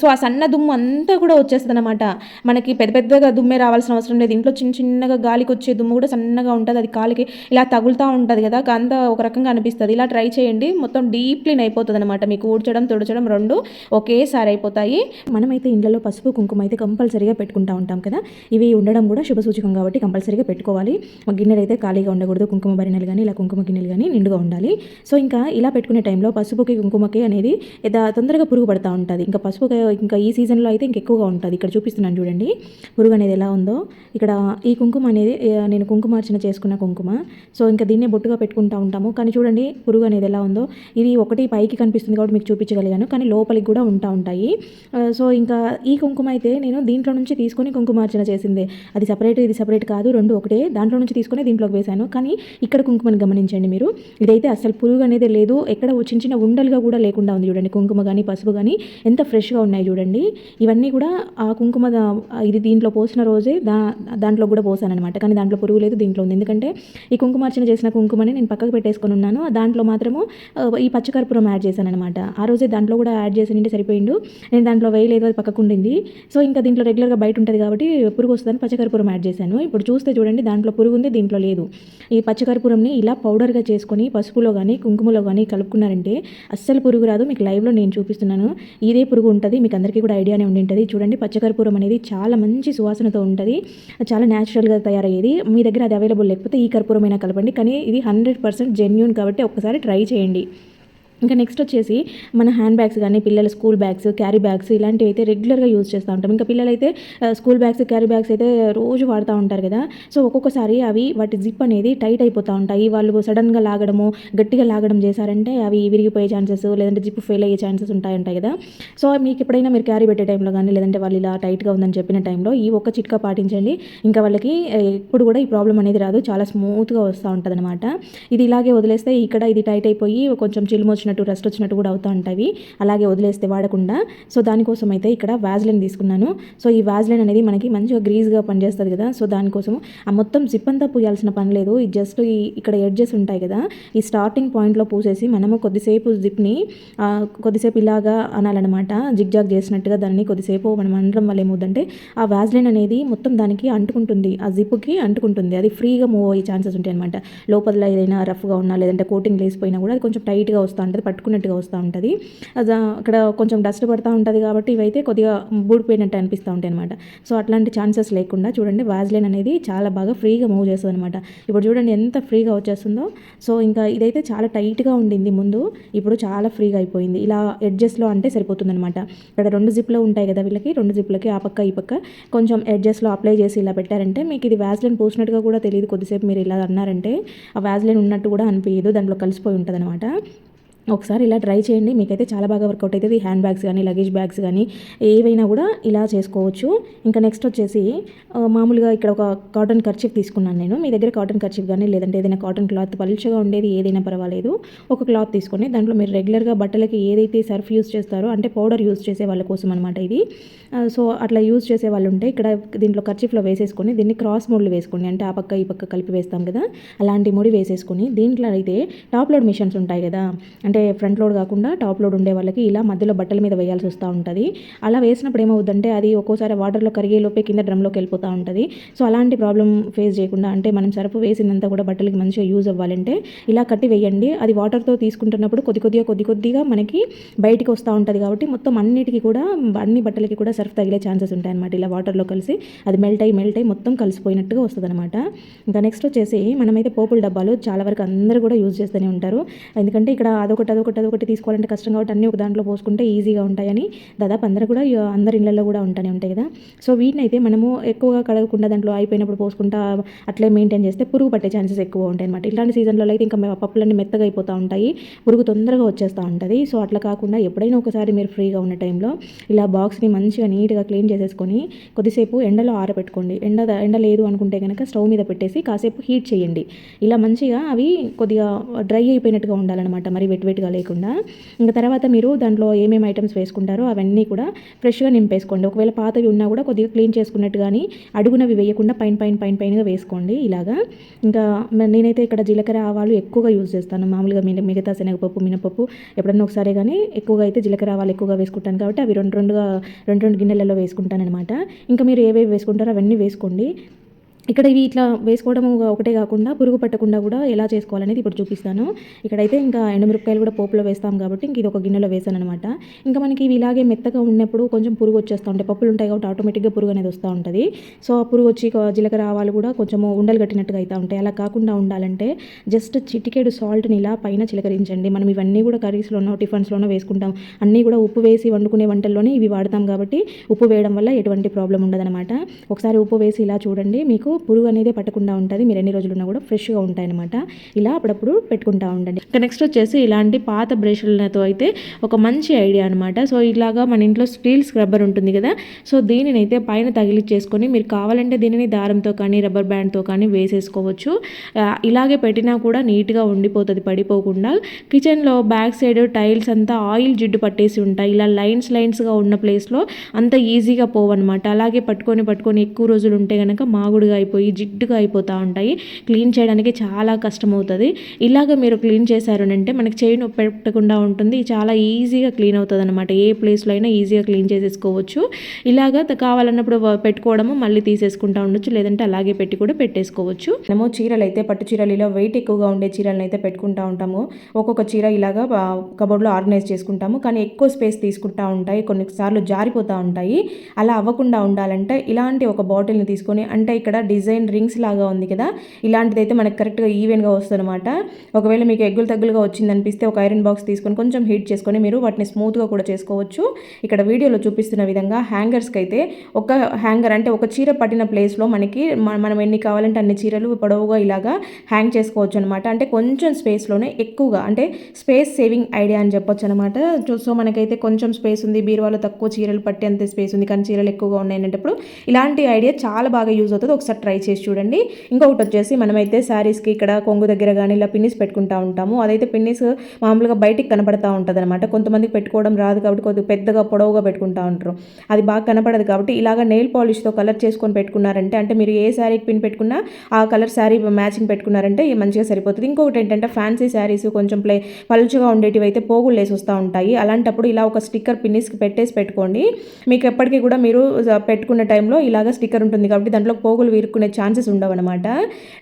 సో ఆ సన్న దుమ్ము అంతా కూడా వచ్చేస్తుంది అనమాట మనకి పెద్ద పెద్దగా దుమ్మే రావాల్సిన అవసరం లేదు. ఇంట్లో చిన్న చిన్నగా గాలికి వచ్చే దుమ్ము కూడా సన్నగా ఉంటుంది. అది కాలికి ఇలా తగులుతూ ఉంటుంది కదా. అంత ఒక రకంగా అనిపిస్తుంది. ఇలా ట్రై చేయండి. మొత్తం డీప్ క్లీన్ అయిపోతుంది అనమాట మీకు ఊడ్చడం తుడచడం రెండు ఒకేసారి అయిపోతాయి. మనమైతే ఇండ్లలో పసుపు కుంకుమ అయితే కంపల్సరీగా పెట్టుకుంటూ ఉంటాం కదా. ఇవి ఉండడం కూడా శుభ సూచకం కాబట్టి కంపల్సరీగా పెట్టుకోవాలి. గిన్నెలు అయితే ఖాళీగా ఉండకూడదు. కుంకుమ భరిణలు కానీ ఇలా కుంకుమ గిన్నెలు కానీ నిండుగా ఉండాలి. సో ఇంకా ఇలా పెట్టుకునే టైంలో పసుపుకి కుంకుమకి అనేది తొందరగా పురుగు పడుతూ ఉంటుంది. ఇంకా పసుపు ఇంకా ఈ సీజన్లో అయితే ఇంకెక్కువగా ఉంటుంది. ఇక్కడ చూపిస్తున్నాను చూడండి. పురుగు అనేది ఎలా ఉందో. ఇక్కడ ఈ కుంకుమ అనేది నేను కుంకుమార్చన చేసుకున్న కుంకుమ. సో ఇంకా దీన్నే బొట్టుగా పెట్టుకుంటూ ఉంటాము. కానీ చూడండి పురుగు అనేది ఎలా ఉందో. ఇది ఒకటి పైకి కనిపిస్తుంది కాబట్టి మీకు చూపించగలిగాను. కానీ లోపలికి కూడా ఉంటా ఉంటాయి. సో ఇంకా ఈ కుంకుమ అయితే నేను దీంట్లో నుంచి తీసుకొని కుంకుమార్చన చేసిందే. అది సపరేట్ ఇది సపరేట్ కాదు. రెండు ఒకటే. దాంట్లో నుంచి తీసుకొని దీంట్లోకి వేశాను. కానీ ఇక్కడ కుంకుమని గమనించండి మీరు. ఇదైతే అసలు పురుగు అనేది లేదు. ఎక్కడ చిన్న చిన్న ఉండలుగా కూడా లేకుండా ఉంది చూడండి. కుంకుమ కానీ పసుపు కానీ ఎంత ఫ్రెష్గా ఉన్నాయి చూడండి. ఇవన్నీ కూడా ఆ కుంకుమ ఇది దీంట్లో పోసిన రోజే దా దాంట్లో కూడా పోసాను అనమాట కానీ దాంట్లో పురుగు లేదు దీంట్లో ఉంది. ఎందుకంటే ఈ కుంకుమార్చన చేసిన కుంకుమని నేను పక్కకు పెట్టేసుకొని ఉన్నాను. దాంట్లో మాత్రము ఈ పచ్చకర్పూరం యాడ్ చేశాను అనమాట ఆ రోజే దాంట్లో కూడా యాడ్ చేసి సరిపోయిండు. నేను దాంట్లో వేయలేదు అది పక్కకు ఉండింది. సో ఇంకా దీంట్లో రెగ్యులర్గా బయట ఉంటుంది కాబట్టి పురుగు వస్తుందని పచ్చకర్పూరం యాడ్ చేశాను. ఇప్పుడు చూస్తే చూడండి దాంట్లో పురుగు ఉంది దీంట్లో లేదు. ఈ పచ్చకర్పూరంని ఇలా పౌడర్గా చేసుకొని పసుపులో కానీ కుంకుమలో కానీ కలుపుకున్నారంటే అస్సలు పురుగు రాదు. మీకు లైవ్లో నేను చూపిస్తున్నాను. ఇదే పురుగు ఉంటుంది. మీకు అందరికీ కూడా ఐడియానే ఉండి ఉంటుంది చూడండి పచ్చకర్పూరం అనేది చాలా మంచి సువాసనతో ఉంటుంది. చాలా న్యాచురల్గా తయారయ్యేది. మీ దగ్గర అది అవైలబుల్ లేకపోతే ఈ కర్పూరమైనా కలపండి. కానీ ఇది హండ్రెడ్ పర్సెంట్ జెన్యున్ కాబట్టి ఒక్కసారి ట్రై చేయండి. ఇంకా నెక్స్ట్ వచ్చేసి మన హ్యాండ్ బ్యాగ్స్ కానీ పిల్లల స్కూల్ బ్యాగ్స్ క్యారీ బ్యాగ్స్ ఇలాంటివి అయితే రెగ్యులర్గా యూజ్ చేస్తూ ఉంటాం. ఇంకా పిల్లలైతే స్కూల్ బ్యాగ్స్ క్యారీ బ్యాగ్స్ అయితే రోజు వాడుతూ ఉంటారు కదా. సో ఒక్కొక్కసారి అవి వాటి జిప్ అనేది టైట్ అయిపోతూ ఉంటాయి. వాళ్ళు సడన్గా లాగడము గట్టిగా లాగడం చేశారంటే అవి విరిగిపోయే ఛాన్సెస్ లేదంటే జిప్ ఫెయిల్ అయ్యే ఛాన్సెస్ ఉంటాయి ఉంటాయి కదా. సో మీకు ఎప్పుడైనా మీరు క్యారీ పెట్టే టైంలో కానీ లేదంటే వాళ్ళు ఇలా టైట్గా ఉందని చెప్పిన టైంలో ఈ ఒక్క చిట్కా పాటించండి. ఇంకా వాళ్ళకి ఎప్పుడు కూడా ఈ ప్రాబ్లం అనేది రాదు. చాలా స్మూత్గా వస్తూ ఉంటుంది అనమాట ఇది ఇలాగే వదిలేస్తే ఇక్కడ ఇది టైట్ అయిపోయి కొంచెం చిలుమొచ్చిన వచ్చినట్టు రస్ట్ వచ్చినట్టు కూడా అవుతూ ఉంటాయి. అలాగే వదిలేస్తే వాడకుండా. సో దానికోసం అయితే ఇక్కడ వ్యాజ్లైన్ తీసుకున్నాను. సో ఈ వ్యాజ్లైన్ అనేది మనకి మంచిగా గ్రీజ్గా పనిచేస్తుంది కదా. సో దానికోసం ఆ మొత్తం జిప్ అంతా పూయాల్సిన పని లేదు. ఈ జస్ట్ ఈ ఇక్కడ ఎడ్జెస్ ఉంటాయి కదా. ఈ స్టార్టింగ్ పాయింట్లో పూసేసి మనము కొద్దిసేపు జిప్ని కొద్దిసేపు ఇలాగా అనాలన్నమాట. జిగ్జాగ్ చేసినట్టుగా దాన్ని కొద్దిసేపు మనం అనడం వల్ల ఏమవుతుందంటే ఆ వ్యాజ్లైన్ అనేది మొత్తం దానికి అంటుకుంటుంది. ఆ జిప్కి అంటుకుంటుంది. అది ఫ్రీగా మూవ్ అయ్యే ఛాన్సెస్ ఉంటాయి అనమాట లోపల ఏదైనా రఫ్గా ఉన్నా లేదంటే కోటింగ్ లేసిపోయినా కూడా అది కొంచెం టైట్గా వస్తూ ఉంటుంది. పట్టుకున్నట్టుగా వస్తూ ఉంటుంది. అది అక్కడ కొంచెం డస్ట్ పడుతూ ఉంటుంది కాబట్టి ఇవైతే కొద్దిగా బూడిపోయినట్టు అనిపిస్తూ ఉంటాయి అనమాట సో అట్లాంటి ఛాన్సెస్ లేకుండా చూడండి వ్యాజ్లైన్ అనేది చాలా బాగా ఫ్రీగా మూవ్ చేస్తుంది అనమాట ఇప్పుడు చూడండి ఎంత ఫ్రీగా వచ్చేస్తుందో. సో ఇంకా ఇదైతే చాలా టైట్గా ఉండింది ముందు. ఇప్పుడు చాలా ఫ్రీగా అయిపోయింది. ఇలా ఎడ్జెస్లో అంటే సరిపోతుంది అనమాట ఇక్కడ రెండు జిప్లో ఉంటాయి కదా వీళ్ళకి రెండు జిప్లకి ఆ పక్క ఈ పక్క. కొంచెం ఎడ్జెస్లో అప్లై చేసి ఇలా పెట్టారంటే మీకు ఇది వ్యాజ్లైన్ పూసినట్టుగా కూడా తెలియదు. కొద్దిసేపు మీరు ఇలా అన్నారంటే ఆ వ్యాజ్లైన్ ఉన్నట్టు కూడా అనిపించదు దాంట్లో కలిసిపోయి ఉంటుంది ఒకసారి ఇలా ట్రై చేయండి. మీకైతే చాలా బాగా వర్కౌట్ అవుతుంది. హ్యాండ్ బ్యాగ్స్ కానీ లగేజ్ బ్యాగ్స్ కానీ ఏవైనా కూడా ఇలా చేసుకోవచ్చు. ఇంకా నెక్స్ట్ వచ్చేసి మామూలుగా ఇక్కడ ఒక కాటన్ కర్చీఫ్ తీసుకున్నాను నేను. మీ దగ్గర కాటన్ కర్చీఫ్ కానీ లేదంటే ఏదైనా కాటన్ క్లాత్ పలుచగా ఉండేది ఏదైనా పర్వాలేదు. ఒక క్లాత్ తీసుకొని దాంట్లో మీరు రెగ్యులర్గా బట్టలకి ఏదైతే సర్ఫ్ యూస్ చేస్తారో అంటే పౌడర్ యూస్ చేసే వాళ్ళ కోసం అనమాట ఇది. సో అట్లా యూజ్ చేసే వాళ్ళు ఉంటే ఇక్కడ దీంట్లో కర్చీఫ్లో వేసేసుకొని దీన్ని క్రాస్ మోడ్లు వేసుకోండి. అంటే ఆ పక్క ఈ పక్క కలిపి వేస్తాం కదా అలాంటి ముడి వేసేసుకొని దీంట్లో అయితే టాప్ లోడ్ మిషన్స్ ఉంటాయి కదా అంటే ఫ్రంట్ లోడ్ కాకుండా టాప్ లోడ్ ఉండే వాళ్ళకి ఇలా మధ్యలో బట్టల మీద వేయాల్సి వస్తూ ఉంటుంది. అలా వేసినప్పుడు ఏమవుతుందంటే అది ఒక్కోసారి వాటర్లో కరిగే లోపే కింద డ్రమ్లోకి వెళ్ళిపోతూ ఉంటుంది. సో అలాంటి ప్రాబ్లం ఫేస్ చేయకుండా అంటే మనం సరుపు వేసినంత కూడా బట్టలకి మంచిగా యూజ్ అవ్వాలంటే ఇలా కట్టి వేయండి. అది వాటర్తో తీసుకుంటున్నప్పుడు కొద్ది కొద్దిగా కొద్ది కొద్దిగా మనకి బయటికి వస్తూ ఉంటుంది కాబట్టి మొత్తం అన్నిటికీ కూడా అన్ని బట్టలకి కూడా సర్ఫ్ తగిలే ఛాన్సెస్ ఉంటాయి అనమాట ఇలా వాటర్లో కలిసి అది మెల్ట్ అయ్యి మెల్ట్ అయ్యి మొత్తం కలిసిపోయినట్టుగా వస్తుంది అనమాట ఇంకా నెక్స్ట్ వచ్చేసి మనమైతే పోపుల డబ్బాలు చాలా వరకు అందరూ కూడా యూజ్ చేస్తూనే ఉంటారు. ఎందుకంటే ఇక్కడ అదొక ఒకటి అదొకటి అదొకటి తీసుకోవాలంటే కష్టం కాబట్టి అన్ని ఒక దాంట్లో పోసుకుంటే ఈజీగా ఉంటాయని దాదాపు అందరూ కూడా అందరి ఇళ్ళల్లో కూడా ఉంటానే ఉంటాయి కదా. సో వీటిని అయితే మనము ఎక్కువగా కడగకుండా దాంట్లో అయిపోయినప్పుడు పోసుకుంటా అట్లే మెయింటైన్ చేస్తే పురుగు పట్టే ఛాన్సెస్ ఎక్కువ ఉంటాయి అనమాట ఇలాంటి సీజన్లో అయితే ఇంకా పప్పులన్నీ మెత్తగా అయిపోతూ ఉంటాయి పురుగు తొందరగా వచ్చేస్తూ ఉంటుంది. సో అట్లా కాకుండా ఎప్పుడైనా ఒకసారి మీరు ఫ్రీగా ఉన్న టైంలో ఇలా బాక్స్ని మంచిగా నీట్గా క్లీన్ చేసేసుకొని కొద్దిసేపు ఎండలో ఆరబెట్టుకోండి. ఎండ ఎండ లేదు అనుకుంటే కనుక స్టవ్ మీద పెట్టేసి కాసేపు హీట్ చేయండి. ఇలా మంచిగా అవి కొద్దిగా డ్రై అయిపోయినట్టుగా ఉండాలన్నమాట. మరి వెట్ వెట్గా లేకుండా. ఇంకా తర్వాత మీరు దాంట్లో ఏమేమి ఐటమ్స్ వేసుకుంటారో అవన్నీ కూడా ఫ్రెష్గా నింపేసుకోండి. ఒకవేళ పాతవి ఉన్నా కూడా కొద్దిగా క్లీన్ చేసుకున్నట్టు కానీ అడుగునవి వేయకుండా పైన పైన పైన పైనగా వేసుకోండి ఇలాగా. ఇంకా నేనైతే ఇక్కడ జీలకర్ర ఆవాలు ఎక్కువగా యూజ్ చేస్తాను. మామూలుగా మిగ- మిగతా శనగపప్పు మినపప్పు ఎప్పుడన్నా ఒకసారి కానీ ఎక్కువగా అయితే జీలకర్ర ఆవాలు ఎక్కువగా వేసుకుంటాను కాబట్టి అవి రెండు రెండుగా రెండు రెండు గిన్నెలలో వేసుకుంటాను అనమాట ఇంకా మీరు ఏవేవి వేసుకుంటారో అవన్నీ వేసుకోండి. ఇక్కడ ఇవి ఇట్లా వేసుకోవడం ఒకటే కాకుండా పురుగు పట్టకుండా కూడా ఎలా చేసుకోవాలనేది ఇప్పుడు చూపిస్తాను. ఇక్కడైతే ఇంకా ఎండుమిరపకాయలు కూడా పోపులో వేస్తాం కాబట్టి ఇంక ఇది ఒక గిన్నెలో వేసాను అనమాట ఇంకా మనకి ఇవి ఇలాగే మెత్తగా ఉన్నప్పుడు కొంచెం పురుగు వచ్చేస్తూ ఉంటాయి. పప్పులు ఉంటాయి కాబట్టి ఆటోమేటిక్గా పురుగు అనేది వస్తూ ఉంటుంది. సో ఆ పురుగు వచ్చి జీలకర్ర ఆవాలు కూడా కొంచెము ఉండలు కట్టినట్టుగా అవుతూ ఉంటాయి. అలా కాకుండా ఉండాలంటే జస్ట్ చిటికేడు సాల్ట్ని ఇలా పైన చిలకరించండి. మనం ఇవన్నీ కూడా కర్రీస్లోనో టిఫిన్స్లోనో వేసుకుంటాం. అన్నీ కూడా ఉప్పు వేసి వండుకునే వంటల్లోనే ఇవి వాడతాం కాబట్టి ఉప్పు వేయడం వల్ల ఎటువంటి ప్రాబ్లం ఉండదనమాట ఒకసారి ఉప్పు వేసి ఇలా చూడండి. మీకు పురుగు అనేది పట్టకుండా ఉంటుంది. మీరు ఎన్ని రోజులు ఉన్నా కూడా ఫ్రెష్గా ఉంటాయన్నమాట. ఇలా అప్పుడప్పుడు పెట్టుకుంటా ఉండండి. ఇంకా నెక్స్ట్ వచ్చేసి ఇలాంటి పాత బ్రష్లతో అయితే ఒక మంచి ఐడియా అనమాట సో ఇలాగా మన ఇంట్లో స్టీల్ స్క్రబ్బర్ ఉంటుంది కదా సో దీనిని అయితే పైన తగిలిచ్చేసుకొని మీరు కావాలంటే దీనిని దారంతో కానీ రబ్బర్ బ్యాండ్తో కానీ వేసేసుకోవచ్చు. ఇలాగే పెట్టినా కూడా నీట్గా ఉండిపోతుంది పడిపోకుండా. కిచెన్లో బ్యాక్ సైడ్ టైల్స్ అంతా ఆయిల్ జిడ్డు పట్టేసి ఉంటాయి. ఇలా లైన్స్ లైన్స్గా ఉన్న ప్లేస్లో అంత ఈజీగా పోవన్నమాట. అలాగే పట్టుకొని పట్టుకొని ఎక్కువ రోజులు ఉంటే కనుక మాగుడుగా అయిపోయి జిడ్డుగా అయిపోతూ ఉంటాయి. క్లీన్ చేయడానికి చాలా కష్టం అవుతుంది ఇలాగ మీరు క్లీన్ చేశారు అంటే మనకి చేయి నొప్పి పెట్టకుండా ఉంటుంది. చాలా ఈజీగా క్లీన్ అవుతుంది అనమాట ఏ ప్లేస్లో అయినా ఈజీగా క్లీన్ చేసేసుకోవచ్చు. ఇలాగ కావాలన్నప్పుడు పెట్టుకోవడము మళ్ళీ తీసేసుకుంటా ఉండొచ్చు. లేదంటే అలాగే పెట్టి కూడా పెట్టేసుకోవచ్చు. మనము చీరలు అయితే పట్టు చీరలు ఇలా వెయిట్ ఎక్కువగా ఉండే చీరలను అయితే పెట్టుకుంటా ఉంటాము. ఒక్కొక్క చీర ఇలాగా కబోర్డ్లో ఆర్గనైజ్ చేసుకుంటాము. కానీ ఎక్కువ స్పేస్ తీసుకుంటా ఉంటాయి. కొన్నిసార్లు జారిపోతూ ఉంటాయి. అలా అవ్వకుండా ఉండాలంటే ఇలాంటి ఒక బాటిల్ని తీసుకొని అంటే ఇక్కడ డిజైన్ రింగ్స్ లాగా ఉంది కదా ఇలాంటిది అయితే మనకి కరెక్ట్గా ఈవెన్గా వస్తుందన్నమాట. ఒకవేళ మీకు ఎగ్గులు తగ్గులుగా వచ్చింది అనిపిస్తే ఒక ఐరన్ బాక్స్ తీసుకొని కొంచెం హీట్ చేసుకొని మీరు వాటిని స్మూత్గా కూడా చేసుకోవచ్చు. ఇక్కడ వీడియోలో చూపిస్తున్న విధంగా హ్యాంగర్స్కి అయితే ఒక హ్యాంగర్ అంటే ఒక చీర పట్టిన ప్లేస్లో మనకి మనం ఎన్ని కావాలంటే అన్ని చీరలు పొడవుగా ఇలాగా హ్యాంగ్ చేసుకోవచ్చు అనమాట అంటే కొంచెం స్పేస్లోనే ఎక్కువగా అంటే స్పేస్ సేవింగ్ ఐడియా అని చెప్పొచ్చు అనమాట సో మనకైతే కొంచెం స్పేస్ ఉంది బీరువాలో తక్కువ చీరలు పట్టేంత స్పేస్ ఉంది కానీ చీరలు ఎక్కువగా ఉన్నాయి అనేటప్పుడు ఇలాంటి ఐడియా చాలా బాగా యూజ్ అవుతుంది. ఒకసారి ట్రై చేసి చూడండి. ఇంకొకటి వచ్చేసి మనమైతే శారీస్కి ఇక్కడ కొంగు దగ్గర కానీ ఇలా పిన్నిస్ పెట్టుకుంటా ఉంటాము. అదైతే పిన్నిస్ మామూలుగా బయటికి కనపడతా ఉంటుంది అనమాట కొంతమందికి పెట్టుకోవడం రాదు కాబట్టి కొద్దిగా పెద్దగా పొడవుగా పెట్టుకుంటా ఉంటారు. అది బాగా కనపడదు కాబట్టి ఇలాగ నెయిల్ పాలిష్తో కలర్ చేసుకొని పెట్టుకున్నారంటే అంటే మీరు ఏ శారీకి పిన్ పెట్టుకున్నా ఆ కలర్ శారీ మ్యాచింగ్ పెట్టుకున్నారంటే మంచిగా సరిపోతుంది. ఇంకొకటి ఏంటంటే ఫ్యాన్సీ శారీస్ కొంచెం ప్లే పలుచుగా ఉండేటివి అయితే పోగులు వేసి వస్తూ ఉంటాయి. అలాంటప్పుడు ఇలా ఒక స్టిక్కర్ పిన్నిస్కి పెట్టేసి పెట్టుకోండి. మీకు ఎప్పటికీ కూడా మీరు పెట్టుకున్న టైంలో ఇలాగ స్టిక్కర్ ఉంటుంది కాబట్టి దాంట్లో పోగులు ఇరుక్కునే ఛాన్సెస్ ఉండవు అనమాట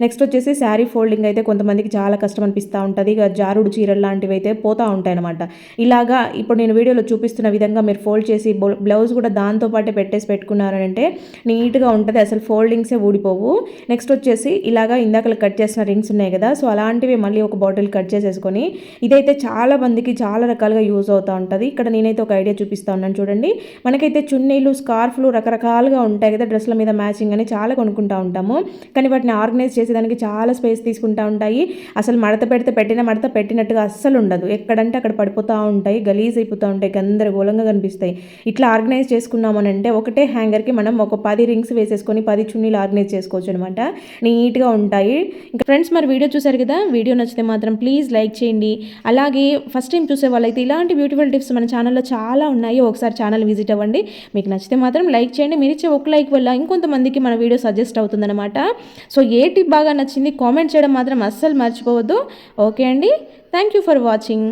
నెక్స్ట్ వచ్చేసి శారీ ఫోల్డింగ్ అయితే కొంతమందికి చాలా కష్టం అనిపిస్తూ ఉంటుంది. ఇక జారుడు చీరలు లాంటివి అయితే పోతూ ఉంటాయి అనమాట ఇలాగా ఇప్పుడు నేను వీడియోలో చూపిస్తున్న విధంగా మీరు ఫోల్డ్ చేసి బ్లౌజ్ కూడా దాంతో పాటే పెట్టేసి పెట్టుకున్నారంటే నీట్గా ఉంటుంది. అసలు ఫోల్డింగ్సే ఊడిపోవు. నెక్స్ట్ వచ్చేసి ఇలాగా ఇందాక కట్ చేసిన రింగ్స్ ఉన్నాయి కదా సో అలాంటివి మళ్ళీ ఒక బాటిల్ కట్ చేసేసుకొని ఇదైతే చాలా మందికి చాలా రకాలుగా యూజ్ అవుతూ ఉంటుంది. ఇక్కడ నేనైతే ఒక ఐడియా చూపిస్తా ఉన్నాను చూడండి. మనకైతే చున్నీలు స్కార్ఫ్లు రకరకాలుగా ఉంటాయి కదా డ్రెస్ల మీద మ్యాచింగ్ అని చాలా కొనుక్కుంటా ఉంటాము. కానీ వాటిని ఆర్గనైజ్ చేసేదానికి చాలా స్పేస్ తీసుకుంటా ఉంటాయి. అసలు మడత పెడితే పెట్టిన మడత పెట్టినట్టుగా అస్సలు ఉండదు. ఎక్కడంటే అక్కడ పడిపోతూ ఉంటాయి గలీజ్ అయిపోతూ ఉంటాయి గందరగోళంగా కనిపిస్తాయి. ఇట్లా ఆర్గనైజ్ చేసుకున్నామనంటే ఒకటే హ్యాంగర్కి మనం ఒక పది రింగ్స్ వేసేసుకొని పది చున్నీలు ఆర్గనైజ్ చేసుకోవచ్చు అనమాట నీట్గా ఉంటాయి. ఇంకా ఫ్రెండ్స్ మరి వీడియో చూసారు కదా? వీడియో నచ్చితే మాత్రం ప్లీజ్ లైక్ చేయండి. అలాగే ఫస్ట్ టైం చూసే వాళ్ళైతే ఇలాంటి బ్యూటిఫుల్ టిప్స్ మన ఛానల్లో చాలా ఉన్నాయి. ఒకసారి ఛానల్ విజిట్ అవ్వండి. మీకు నచ్చితే మాత్రం లైక్ చేయండి. మీరు ఇచ్చే ఒక లైక్ వల్ల ఇంకొంతమందికి మన వీడియో సజెస్ట్ అవుతుంది. అవుతుందన్నమాట. సో ఏ టిప్ బాగా నచ్చింది కామెంట్ చేయడం మాత్రం అస్సలు మర్చిపోవద్దు. ఓకే అండి. Thank you for watching.